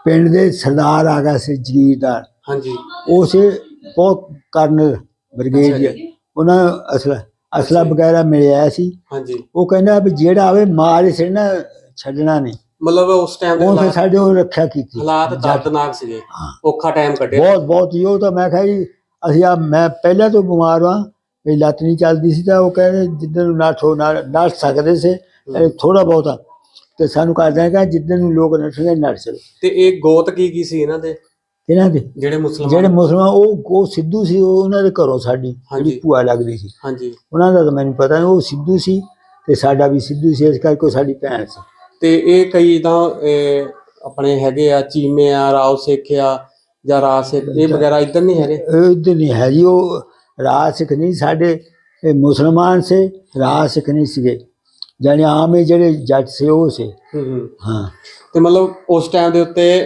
ਪਿੰਡ ਦੇ ਸਰਦਾਰ ਆ ਗਿਆ ਸੀ ਜਗੀਰਦਾਰ। ਹਾਂਜੀ। ਉਸੇ ਬਹੁਤ ਕਰਨਲ ਬ੍ਰਿਗੇਡ ਉਹਨਾਂ ਅਸਲਾ ਅਸਲਾ ਵਗੈਰਾ ਮਿਲਿਆ ਸੀ। ਹਾਂਜੀ। ਉਹ ਕਹਿੰਦਾ ਵੀ ਜਿਹੜਾ ਆਵੇ ਮਾਰ ਹੀ ਨਾ ਛੱਡਣਾ ਨਹੀਂ। ਮਤਲਬ ਉਸ ਟਾਈਮ ਦੇ ਉਹ ਫਿਰ ਹਾਲਾਤ ਸਾਡੇ ਉਹ ਰੱਖਿਆ ਕੀਤੀ। ਹਾਲਾਤ ਦਰਦਨਾਕ ਸੀਗੇ। ਹਾਂ। ਔਖਾ ਟਾਈਮ ਕੱਢਿਆ। ਬਹੁਤ ਬਹੁਤ ਹੀ ਉਹ ਤਾਂ ਮੈਂ ਕਿਹਾ ਜੀ ਅਸੀਂ ਆ ਮੈਂ ਪਹਿਲਾਂ ਤੋਂ ਬਿਮਾਰ ਹਾਂ। ਮੇਰੀ ਲੱਤ ਨਹੀਂ ਚੱਲਦੀ ਸੀ ਤਾਂ ਉਹ ਕਹਿੰਦੇ ਜਿੱਦਣ ਨੂੰ ਨੱਠੋ ਨਾ ਨੱਠ ਸਕਦੇ ਸੀ ਥੋੜਾ ਬਹੁਤਾ ਤੇ ਸਾਨੂੰ ਕਰਦੇ ਕਿ ਜਿੱਦਣ ਨੂੰ ਲੋਕ ਨੱਠਣਗੇ ਨੱਠ ਚਲੋ ਤੇ ਇਹ ਗੋਤ ਕੀ ਕੀ ਸੀ ਇਹਨਾਂ ਦੇ? ਇਹਨਾਂ ਦੇ? ਜਿਹੜੇ ਮੁਸਲਮਾਨ। ਜਿਹੜੇ ਮੁਸਲਮਾਨ ਉਹ ਉਹ ਸਿੱਧੂ ਸੀ ਉਹ ਉਹਨਾਂ ਦੇ ਘਰੋਂ ਸਾਡੀ ਹਾਂਜੀ। ਜਿਹੜੀ ਭੂਆ ਲੱਗਦੀ ਸੀ। ਹਾਂਜੀ। ਉਹਨਾਂ ਦਾ ਤਾਂ ਮੈਨੂੰ ਪਤਾ ਨਹੀਂ ਉਹ ਸਿੱਧੂ ਸੀ ਤੇ ਸਾਡਾ ਵੀ ਸਿੱਧੂ ਸੀ ਇਸ ਕਰਕੇ ਉਹ ਸਾਡੀ ਭੈਣ ਸੀ। ਤੇ ਇਹ ਕਈ ਤਾਂ ਆਪਣੇ ਹੈਗੇ ਆ ਚੀਮੇ ਆ ਰਾਓ ਸਿੱਖ ਆ ਜਾਂ ਰਾਜ ਸਿੱਖ ਇਹ ਵਗੈਰਾ ਇਧਰ ਨਹੀਂ ਹੈਗੇ? ਇਹ ਇੱਧਰ ਨਹੀਂ ਹੈ ਜੀ ਉਹ ਰਾਜ ਸਿੱਖ ਨਹੀਂ ਸਾਡੇ ਇਹ ਮੁਸਲਮਾਨ ਸੇ ਰਾਜ ਸਿੱਖ ਨਹੀਂ ਸੀਗੇ। ਜਾਨੀ ਆਮ ਹੀ ਜਿਹੜੇ ਜੱਟ ਸੀ ਉਹ ਸੀ। ਹੂੰ ਤੇ ਮਤਲਬ ਉਸ ਟਾਈਮ ਦੇ ਉੱਤੇ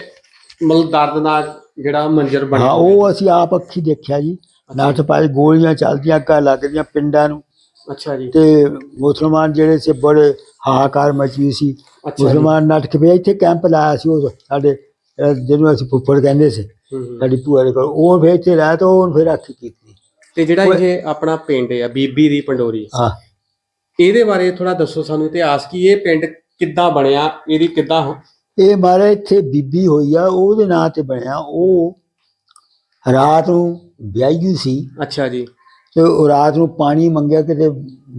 ਮਤਲਬ ਦਰਦਨਾਕ ਜਿਹੜਾ ਮੰਜ਼ਰ ਬਣਿਆ ਹਾਂ ਉਹ ਅਸੀਂ ਆਪ ਅੱਖੀ ਦੇਖਿਆ ਜੀ। ਨੱਠ ਪਾਏ ਗੋਲੀਆਂ ਚੱਲਦੀਆਂ ਅੱਗਾ ਲੱਗਦੀਆਂ ਪਿੰਡਾਂ ਨੂੰ। ਅੱਛਾ ਜੀ। ਤੇ ਮੁਸਲਮਾਨ ਜਿਹੜੇ ਸੀ ਬੜੇ ਹਾਹਾਕਾਰ ਮਚੀ ਸੀ। ਮੁਸਲਮਾਨ ਨੱਠ ਕੇ ਵੀ ਇੱਥੇ ਕੈਂਪ ਲਾਇਆ ਸੀ ਉਹ ਸਾਡੇ ਜਿਹਨੂੰ ਅਸੀਂ ਫੁੱਫੜ ਕਹਿੰਦੇ ਸੀ। ਸਾਡੀ ਭੂਆ ਦੇ ਕੋਲ। ਉਹ ਫਿਰ ਇੱਥੇ ਲਾਇਆ ਤਾਂ ਉਹ ਫਿਰ ਅੱਖੀ ਕੀਤੀ। ਤੇ ਜਿਹੜਾ ਇਹ ਆਪਣਾ ਪਿੰਡ ਆ ਬੀਬੀ ਦੀ ਪੰਡੋਰੀ। ਹਾਂ। ਇਹਦੇ ਬਾਰੇ ਥੋੜਾ ਦੱਸੋ ਸਾਨੂੰ ਇਤਿਹਾਸ ਕੀ ਇਹ ਪਿੰਡ ਕਿੱਦਾਂ ਬਣਿਆ ਇਹਦੀ ਕਿੱਦਾਂ ਇਹ ਮਾਰੇ ਇੱਥੇ ਬੀਬੀ ਹੋਈ ਆ ਉਹਦੇ ਨਾਂ ਤੇ ਬਣਿਆ ਉਹ ਰਾਤ ਨੂੰ ਵਿਆਹੀ ਸੀ। ਅੱਛਾ ਜੀ। ਤੇ ਉਹ ਰਾਤ ਨੂੰ ਪਾਣੀ ਮੰਗਿਆ ਕਿਤੇ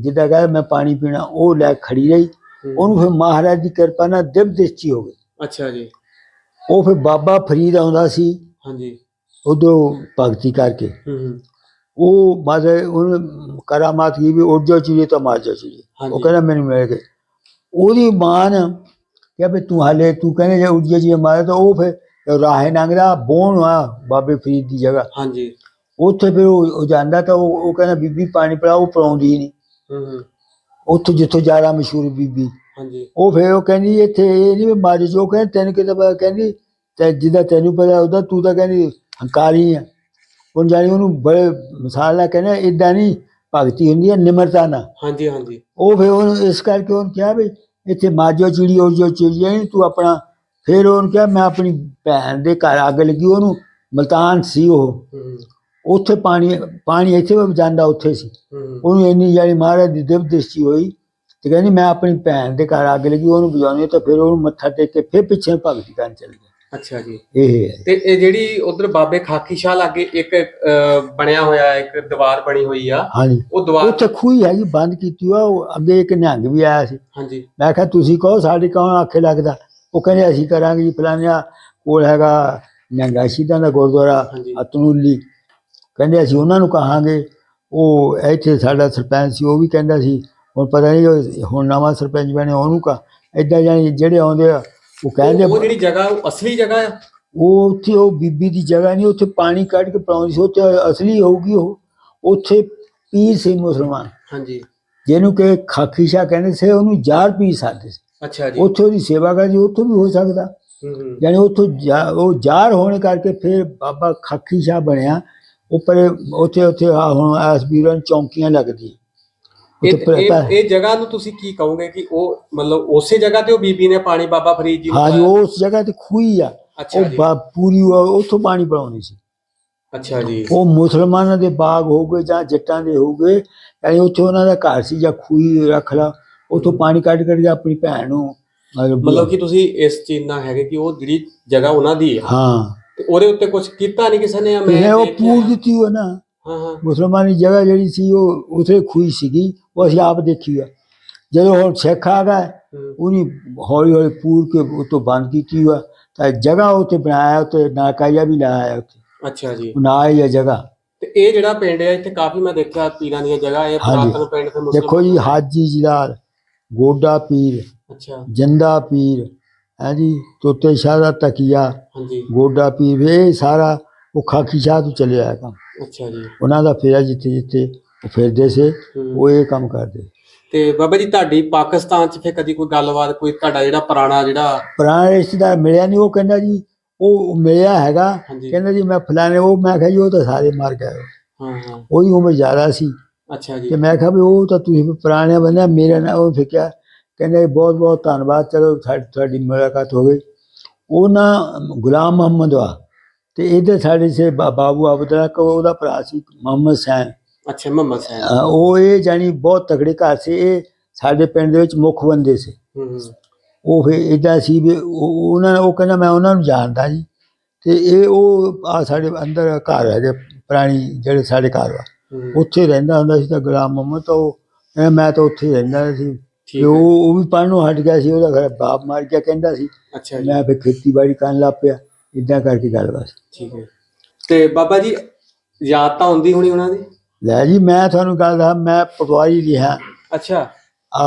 ਜਿੱਦਾਂ ਕਹੇ ਮੈਂ ਪਾਣੀ ਪੀਣਾ ਉਹ ਲੈ ਖੜੀ ਰਹੀ। ਉਹਨੂੰ ਫਿਰ ਮਹਾਰਾਜ ਦੀ ਕਿਰਪਾ ਨਾਲ ਦਿਵ ਦ੍ਰਿਸ਼ਟੀ ਹੋ ਗਈ। ਅੱਛਾ ਜੀ। ਉਹ ਫਿਰ ਬਾਬਾ ਫਰੀਦ ਆਉਂਦਾ ਸੀ ਹਾਂਜੀ। ਉਦੋਂ ਭਗਤੀ ਕਰਕੇ। ਉਹ ਮਾਦੇ ਉਹਨੇ ਕਰਾਮਾਤ ਕੀ ਵੀ ਉੱਡ ਜਾ ਚੀਏ ਤਾਂ ਮਾਰ ਜਾ ਚੀਏ ਉਹ ਕਹਿੰਦਾ ਮੈਨੂੰ ਮਿਲ ਗਏ ਉਹਦੀ ਮਾਂ ਨੇ ਕਿਹਾ ਵੀ ਤੂੰ ਹਾਲੇ ਤੂੰ ਕਹਿੰਦੇ ਜੇ ਉੱਡ ਜਾ ਚੀਏ ਮਾਰੇ ਤਾਂ ਉਹ ਫਿਰ ਰਾਹੇ ਨੰਗਦਾ ਬੋਨ ਆ ਬਾਬੇ ਫਰੀਦ ਦੀ ਜਗ੍ਹਾ। ਹਾਂਜੀ। ਉੱਥੇ ਫਿਰ ਉਹ ਉਹ ਜਾਂਦਾ ਤਾਂ ਉਹ ਉਹ ਕਹਿੰਦਾ ਬੀਬੀ ਪਾਣੀ ਪਿਲਾ ਉਹ ਪਿਲਾਉਂਦੀ ਨਹੀਂ ਹੂੰ ਹੂੰ। ਉੱਥੋਂ ਜਿੱਥੋਂ ਜ਼ਿਆਦਾ ਮਸ਼ਹੂਰ ਬੀਬੀ। ਹਾਂਜੀ। ਉਹ ਫਿਰ ਉਹ ਕਹਿੰਦੀ ਇੱਥੇ ਇਹ ਨਹੀਂ ਮੱਝ ਜੋ ਕਹਿੰਦੇ ਤੈਨੂੰ ਕਿਤੇ ਪਤਾ ਕਹਿੰਦੀ ਤੇ ਜਿਹਦਾ ਤੈਨੂੰ ਪਤਾ ਉਹਦਾ ਤੂੰ ਤਾਂ ਕਹਿੰਦੀ ਹੰਕਾਰੀ ਆ। ਹੁਣ ਜਾਨੀ ਉਹਨੂੰ ਬੜੇ ਮਿਸਾਲ ਨਾਲ ਕਹਿੰਦੇ ਇਦਾਂ ਨਹੀਂ ਭਗਤੀ ਹੁੰਦੀ ਹੈ ਨਿਮਰਤਾ ਨਾਲ। ਹਾਂਜੀ ਹਾਂਜੀ। ਉਹ ਫਿਰ ਉਹਨੂੰ ਇਸ ਕਰਕੇ ਉਹਨੂੰ ਕਿਹਾ ਵੀ ਇੱਥੇ ਮਾਜੋ ਚਿੜੀ ਉਹ ਜੋ ਚਿੜੀਆਂ ਨੀ ਤੂੰ ਆਪਣਾ ਫਿਰ ਉਹਨੂੰ ਕਿਹਾ ਮੈਂ ਆਪਣੀ ਭੈਣ ਦੇ ਘਰ ਅੱਗ ਲੱਗੀ ਉਹਨੂੰ ਮਲਤਾਨ ਸੀ ਉਹ। ਹੂੰ। ਉੱਥੇ ਪਾਣੀ ਪਾਣੀ ਇੱਥੇ ਵੀ ਜਾਂਦਾ ਉੱਥੇ ਸੀ। ਹੂੰ। ਉਹਨੂੰ ਇੰਨੀ ਜਾਨੀ ਮਹਾਰਾਜ ਦੀ ਦਿਵ ਦ੍ਰਿਸ਼ਟੀ ਹੋਈ ਤੇ ਕਹਿੰਦੀ ਮੈਂ ਆਪਣੀ ਭੈਣ ਦੇ ਘਰ ਅੱਗ ਲੱਗੀ ਉਹਨੂੰ ਬੁਝਾਉਣੀ ਤਾਂ ਫਿਰ ਉਹਨੂੰ ਮੱਥਾ ਟੇਕ ਕੇ ਫਿਰ ਪਿੱਛੇ ਭਗਤੀ ਕਰਨ ਚੱਲ ਗਿਆ ਅੱਛਾ ਜੀ। ਇਹ ਹੈ। ਤੇ ਇਹ ਜਿਹੜੀ ਉਧਰ ਬਾਬੇ ਖਾਕੀ ਸ਼ਾਹ ਲਾਗੇ ਇੱਕ ਬਣਿਆ ਹੋਇਆ ਇੱਕ ਦੀਵਾਰ ਬਣੀ ਹੋਈ ਆ ਹਾਂਜੀ। ਉਹ ਦੀਵਾਰ ਉੱਥੇ ਖੂਹੀ ਹੈਗੀ ਬੰਦ ਕੀਤੀ ਉਹ ਅੱਗੇ ਇੱਕ ਨਿਹੰਗ ਵੀ ਆਇਆ ਸੀ। ਹਾਂਜੀ। ਮੈਂ ਕਿਹਾ ਤੁਸੀਂ ਕਹੋ ਸਾਡੇ ਕੌਣ ਆਖੇ ਲੱਗਦਾ? ਉਹ ਕਹਿੰਦੇ ਅਸੀਂ ਕਰਾਂਗੇ ਜੀ ਫਲਾਨਿਆ ਕੋਲ ਹੈਗਾ ਨਿਹੰਗਾ ਸ਼ਹੀਦਾਂ ਦਾ ਗੁਰਦੁਆਰਾ। ਅਤਨੂਲੀ। ਕਹਿੰਦੇ ਅਸੀਂ ਉਹਨਾਂ ਨੂੰ ਕਹਾਂਗੇ। ਉਹ ਇੱਥੇ ਸਾਡਾ ਸਰਪੰਚ ਸੀ ਉਹ ਵੀ ਕਹਿੰਦਾ ਸੀ ਹੁਣ ਪਤਾ ਨਹੀਂ ਹੁਣ ਨਵਾਂ ਸਰਪੰਚ ਬਣੇ ਉਹਨੂੰ ਕਾ ਇਦਾਂ ਜਾਨੀ ਜਿਹੜੇ ਆਉਂਦੇ ਆ ਉਹ ਕਹਿੰਦੇ ਉਹ ਜਿਹੜੀ ਜਗ੍ਹਾ ਉਹ ਅਸਲੀ ਜਗ੍ਹਾ ਆ? ਉਹ ਉੱਥੇ ਉਹ ਬੀਬੀ ਦੀ ਜਗ੍ਹਾ ਨਹੀਂ ਉੱਥੇ ਪਾਣੀ ਕੱਢ ਕੇ ਪਿਲਾਉਂਦੀ ਸੀ ਉੱਥੇ ਅਸਲੀ ਹੋਊਗੀ ਉਹ। ਉੱਥੇ ਪੀਰ ਸੀ ਮੁਸਲਮਾਨ। ਹਾਂਜੀ। ਜਿਹਨੂੰ ਕਿ ਖਾਕੀ ਸ਼ਾਹ ਕਹਿੰਦੇ ਸੀ ਉਹਨੂੰ ਜਾਰ ਪੀਰ ਸਾਦੇ ਸੀ। ਅੱਛਾ ਜੀ। ਉੱਥੇ ਉਹਦੀ ਸੇਵਾ ਕਰਦੀ ਉੱਥੋਂ ਵੀ ਹੋ ਸਕਦਾ। ਯਾਨੀ ਉੱਥੋਂ ਉਹ ਜਾਰ ਹੋਣ ਕਰਕੇ ਫਿਰ ਬਾਬਾ ਖਾਕੀ ਸ਼ਾਹ ਬਣਿਆ। ਉੱਪਰ ਉੱਥੇ ਉੱਥੇ ਆ ਹੁਣ ਐਸ ਵੀਰਾਂ ਚੌਂਕੀਆਂ ਲੱਗਦੀਆਂ। ਇਹ ਉੱਥੇ ਪ- ਇਹ- ਪ- ਇਹ ਜਗ੍ਹਾ ਨੂੰ ਤੁਸੀਂ ਕੀ ਕਹੋਗੇ ਕਿ ਉਹ ਮਤਲਬ ਉਸੇ ਜਗ੍ਹਾ ਤੇ ਉਹ ਬੀਬੀ ਨੇ ਪਾਣੀ ਬਾਬਾ ਫਰੀਦ ਜੀ ਨੂੰ ਹਾਂ? ਉਸ ਜਗ੍ਹਾ ਤੇ ਖੂਹੀ ਆ। ਅੱਛਾ ਉਹ ਜੀ। ਬਾ- ਪੂਰੀ ਉਹ- ਉੱਥੋਂ ਪਾਣੀ ਪੜਾਉਂਦੀ ਸੀ। ਅੱਛਾ ਜੀ। ਉਹ ਮੁਸਲਮਾਨਾਂ ਦੇ ਬਾਗ ਹੋਊਗੇ ਜਾਂ ਜੱਟਾਂ ਦੇ ਹੋਊਗੇ ਯਾਨੀ ਉੱਥੇ ਉਹਨਾਂ ਦਾ ਘਰ ਸੀ ਜਾਂ ਖੂਹੀ ਰੱਖ ਲਾ ਉੱਥੋਂ ਪਾਣੀ ਕੱਢ ਕੱਢ ਕੇ ਆਪਣੀ ਭੈਣ ਨੂੰ ਮਤਲਬ ਮਤਲਬ ਕਿ ਤੁਸੀਂ ਇਸ ਚੀਜ਼ ਨਾਲ ਹੈਗੇ ਕਿ ਉਹ ਜਿਹੜੀ ਜਗ੍ਹਾ ਉਹਨਾਂ ਦੀ ਹਾਂ। ਤੇ ਉਹਦੇ ਉੱਤੇ ਕੁਝ ਕੀਤਾ ਨਹੀਂ ਕਿਸੇ ਨੇ ਇਹ ਉਹ ਪੂਰ? ਦਿੱਤੀ ਹੋਈ ਨਾ। ਹਾਂ ਹਾਂ। ਮੁਸਲਮਾਨੀ ਜਗ੍ਹਾ ਜਿਹੜੀ ਸੀ ਉਹ ਉਥੇ ਖੂਹੀ ਸੀਗੀ ਉਹ ਅਸੀਂ ਆਪ ਦੇਖੀ ਆ। ਜਦੋਂ ਹੁਣ ਸਿੱਖ ਆ ਗਏ ਉਹਨੇ ਹੌਲੀ ਹੌਲੀ ਪੂਰ ਕੇ ਉਤੋਂ ਬੰਦ ਕੀਤੀ ਹੋਆ ਤਾਂ ਜਗ੍ਹਾ ਉਤੇ ਬਣਾਇਆ ਉਤੇ ਨਾਕਾਇਆ ਵੀ ਲਾਇਆ ਉੱਥੇ। ਅੱਛਾ ਜੀ। ਉਹ ਨਾ ਹੀ ਹੈ ਜਗ੍ਹਾ। ਤੇ ਇਹ ਜਿਹੜਾ ਪਿੰਡ ਹੈ ਇੱਥੇ ਕਾਫੀ ਮੈਂ ਦੇਖਿਆ ਪੀਰਾਂ ਦੀਆਂ ਜਗ੍ਹਾ ਇਹ ਹਾਂਜੀ। ਪੁਰਾਤਨ ਪਿੰਡ ਤੇ ਮੁਸਲਮਾਨ ਦੇਖੋ ਜੀ ਹਾਜੀ ਜਲਾਲ ਗੋਡਾ ਪੀਰ ਅੱਛਾ। ਜੰਦਾ ਪੀਰ ਹੈ ਜੀ ਤੋਤੇ ਸ਼ਾਹ ਦਾ ਤਕੀਆ ਹਾਂਜੀ। ਗੋਡਾ ਇਹ ਸਾਰਾ ਉਹ ਖਾਕੀ ਸ਼ਾਹ ਤੋਂ ਚੱਲਿਆ ਆਇਆ ਕੰਮ। ਅੱਛਾ ਜੀ। ਉਹਨਾਂ ਦਾ ਫੇਰਾ ਜਿੱਥੇ ਜਿੱਥੇ ਉਹ ਫਿਰਦੇ ਸੀ। ਉਹ ਇਹ ਕੰਮ ਕਰਦੇ। ਤੇ ਬਾਬਾ ਜੀ ਤੁਹਾਡੀ ਪਾਕਿਸਤਾਨ 'ਚ ਫੇ ਕਦੀ ਕੋਈ ਗੱਲਬਾਤ ਕੋਈ ਤੁਹਾਡਾ ਜਿਹੜਾ ਪੁਰਾਣਾ ਜਿਹੜਾ ਪੁਰਾਣਾ ਰਿਸ਼ਤੇਦਾਰ ਮਿਲਿਆ ਨਹੀਂ ਉਹ ਕਹਿੰਦਾ ਜੀ ਉਹ ਮਿਲਿਆ ਹੈਗਾ। ਕਹਿੰਦਾ ਜੀ ਮੈਂ ਫਲਾਣੇ ਉਹ ਮੈਂ ਕਿਹਾ ਜੀ ਉਹ ਤਾਂ ਸਾਰੇ ਮਰ ਗਏ ਹਾਂ ਹਾਂ। ਉਹਦੀ ਉਮਰ ਜ਼ਿਆਦਾ ਸੀ। ਅੱਛਾ ਜੀ। ਤੇ ਮੈਂ ਕਿਹਾ ਵੀ ਉਹ ਤਾਂ ਤੁਸੀਂ ਪੁਰਾਣੇ ਬੰਦੇ ਮੇਰੇ ਨਾਲ ਉਹ ਫਿਰ ਕਿਹਾ ਕਹਿੰਦੇ ਬਹੁਤ ਬਹੁਤ ਧੰਨਵਾਦ ਚਲੋ ਤੁਹਾਡੀ ਮੁਲਾਕਾਤ ਹੋ ਗਈ। ਉਹ ਨਾ ਗੁਲਾਮ ਮੁਹੰਮਦ ਵਾ ਤੇ ਇਹਦੇ ਸਾਡੇ ਸੇ ਬਾਬੂ ਅਬਦੁੱਲਾ ਕੋ ਉਹਦਾ ਭਰਾ ਸੀ ਮੁਹੰਮਦ ਸੈਨ। ਅੱਛਾ ਮੁਹੰਮਦ ਸੈਨ। ਉਹ ਇਹ ਜਾਨੀ ਬਹੁਤ ਤਗੜੇ ਘਰ ਸੀ ਇਹ ਸਾਡੇ ਪਿੰਡ ਦੇ ਵਿੱਚ ਮੁੱਖ ਬੰਦੇ ਸੀ। ਹੂੰ ਹੂੰ। ਉਹ ਫਿਰ ਇਦਾਂ ਸੀ ਵੀ ਉਹ- ਉਹਨਾਂ ਉਹ ਕਹਿੰਦਾ ਮੈਂ ਉਹਨਾਂ ਨੂੰ ਜਾਣਦਾ ਜੀ ਤੇ ਇਹ ਉਹ ਆ ਸਾਡੇ ਅੰਦਰ ਘਰ ਹੈਗੇ ਪੁਰਾਣੀ ਜਿਹੜੇ ਸਾਡੇ ਘਰ ਵਾ। ਹੂੰ, ਉੱਥੇ ਰਹਿੰਦਾ ਹੁੰਦਾ ਸੀ ਤਾਂ ਗੁਲਾਮ ਮੁਹੰਮਦ ਤਾਂ ਉਹ ਮੈਂ ਤਾਂ ਉੱਥੇ ਹੀ ਰਹਿੰਦਾ ਸੀ। ਤੇ ਉਹ ਉਹ ਵੀ ਪੜ੍ਹਨੋਂ ਹਟ ਗਿਆ ਸੀ ਉਹਦਾ ਘਰ ਬਾਪ ਮਾਰ ਗਿਆ ਕਹਿੰਦਾ ਸੀ। ਅੱਛਾ ਜੀ। ਮੈਂ ਫਿਰ ਖੇਤੀਬਾੜੀ ਕਰਨ ਲੱਗ ਪਿਆ ਇਦਾਂ ਕਰਕੇ ਗੱਲ ਬਸ। ਠੀਕ ਹੈ। ਤੇ ਬਾਬਾ ਜੀ ਯਾਦ ਤਾਂ ਹੁੰਦੀ ਹੋਣੀ ਉਹਨਾਂ ਦੀ? ਲੈ ਜੀ ਮੈਂ ਤੁਹਾਨੂੰ ਗੱਲ ਦੱਸਾਂ ਮੈਂ ਪਟਵਾਰੀ ਰਿਹਾ ਅੱਛਾ। ਆ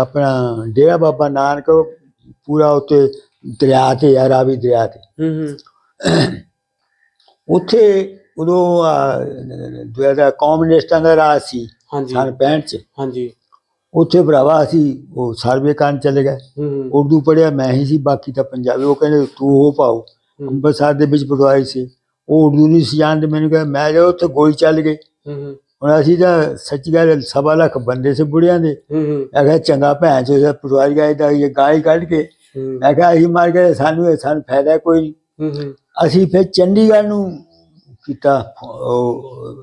ਆਪਣਾ ਡੇਰਾ ਬਾਬਾ ਨਾਨਕ ਪੂਰਾ ਉੱਤੇ ਦਰਿਆ ਤੇ ਆ ਰਾਵੀ ਦਰਿਆ ਤੇ। ਹੂੰ ਹੂੰ। ਉੱਥੇ ਉਦੋਂ ਦੁਆਰਾ ਕਮਿਊਨਿਸਟਾਂ ਦਾ ਰਾਜ ਸੀ ਹਾਂਜੀ। ਸਨ 65 ਚ। ਹਾਂਜੀ। ਉੱਥੇ ਭਰਾਵਾ ਅਸੀਂ ਉਹ ਸਰਵੇ ਕਰਨ ਚਲੇ ਗਏ। ਉਰਦੂ ਪੜਿਆ ਮੈਂ ਹੀ ਸੀ ਬਾਕੀ ਤਾਂ ਪੰਜਾਬੀ। ਉਹ ਕਹਿੰਦੇ ਤੂੰ ਹੋ ਪਾਓ। ਹੂੰ। ਅੰਮ੍ਰਿਤਸਰ ਦੇ ਵਿੱਚ ਪਟਵਾਰੀ ਸੀ। ਉਹ ਉਰਦੂ ਨਹੀਂ ਸੀ ਜਾਣਦੇ। ਮੈਨੂੰ ਕਿਹਾ ਮੈਂ ਜਾ ਉੱਥੇ ਗੋਲੀ ਚੱਲ ਗਈ। ਹੁਣ ਅਸੀਂ ਤਾਂ ਸੱਚੀ ਗੱਲ ਸਵਾ ਲੱਖ ਬੰਦੇ ਸੀ ਬੁੜਿਆਂ ਦੇ। ਮੈਂ ਕਿਹਾ ਚੰਗਾ ਭੈਣ ਚੋ ਪਟਵਾਰੀ ਗਾਇ ਦਾ ਇਹ ਗਾਲੀ ਕੱਢ ਕੇ। ਮੈਂ ਕਿਹਾ ਅਸੀਂ ਮਾਰ ਕੇ ਸਾਨੂੰ ਇਹ ਸਾਨੂੰ ਫਾਇਦਾ ਕੋਈ ਨਹੀਂ। ਅਸੀਂ ਫਿਰ ਚੰਡੀਗੜ੍ਹ ਨੂੰ ਕੀਤਾ ਉਹ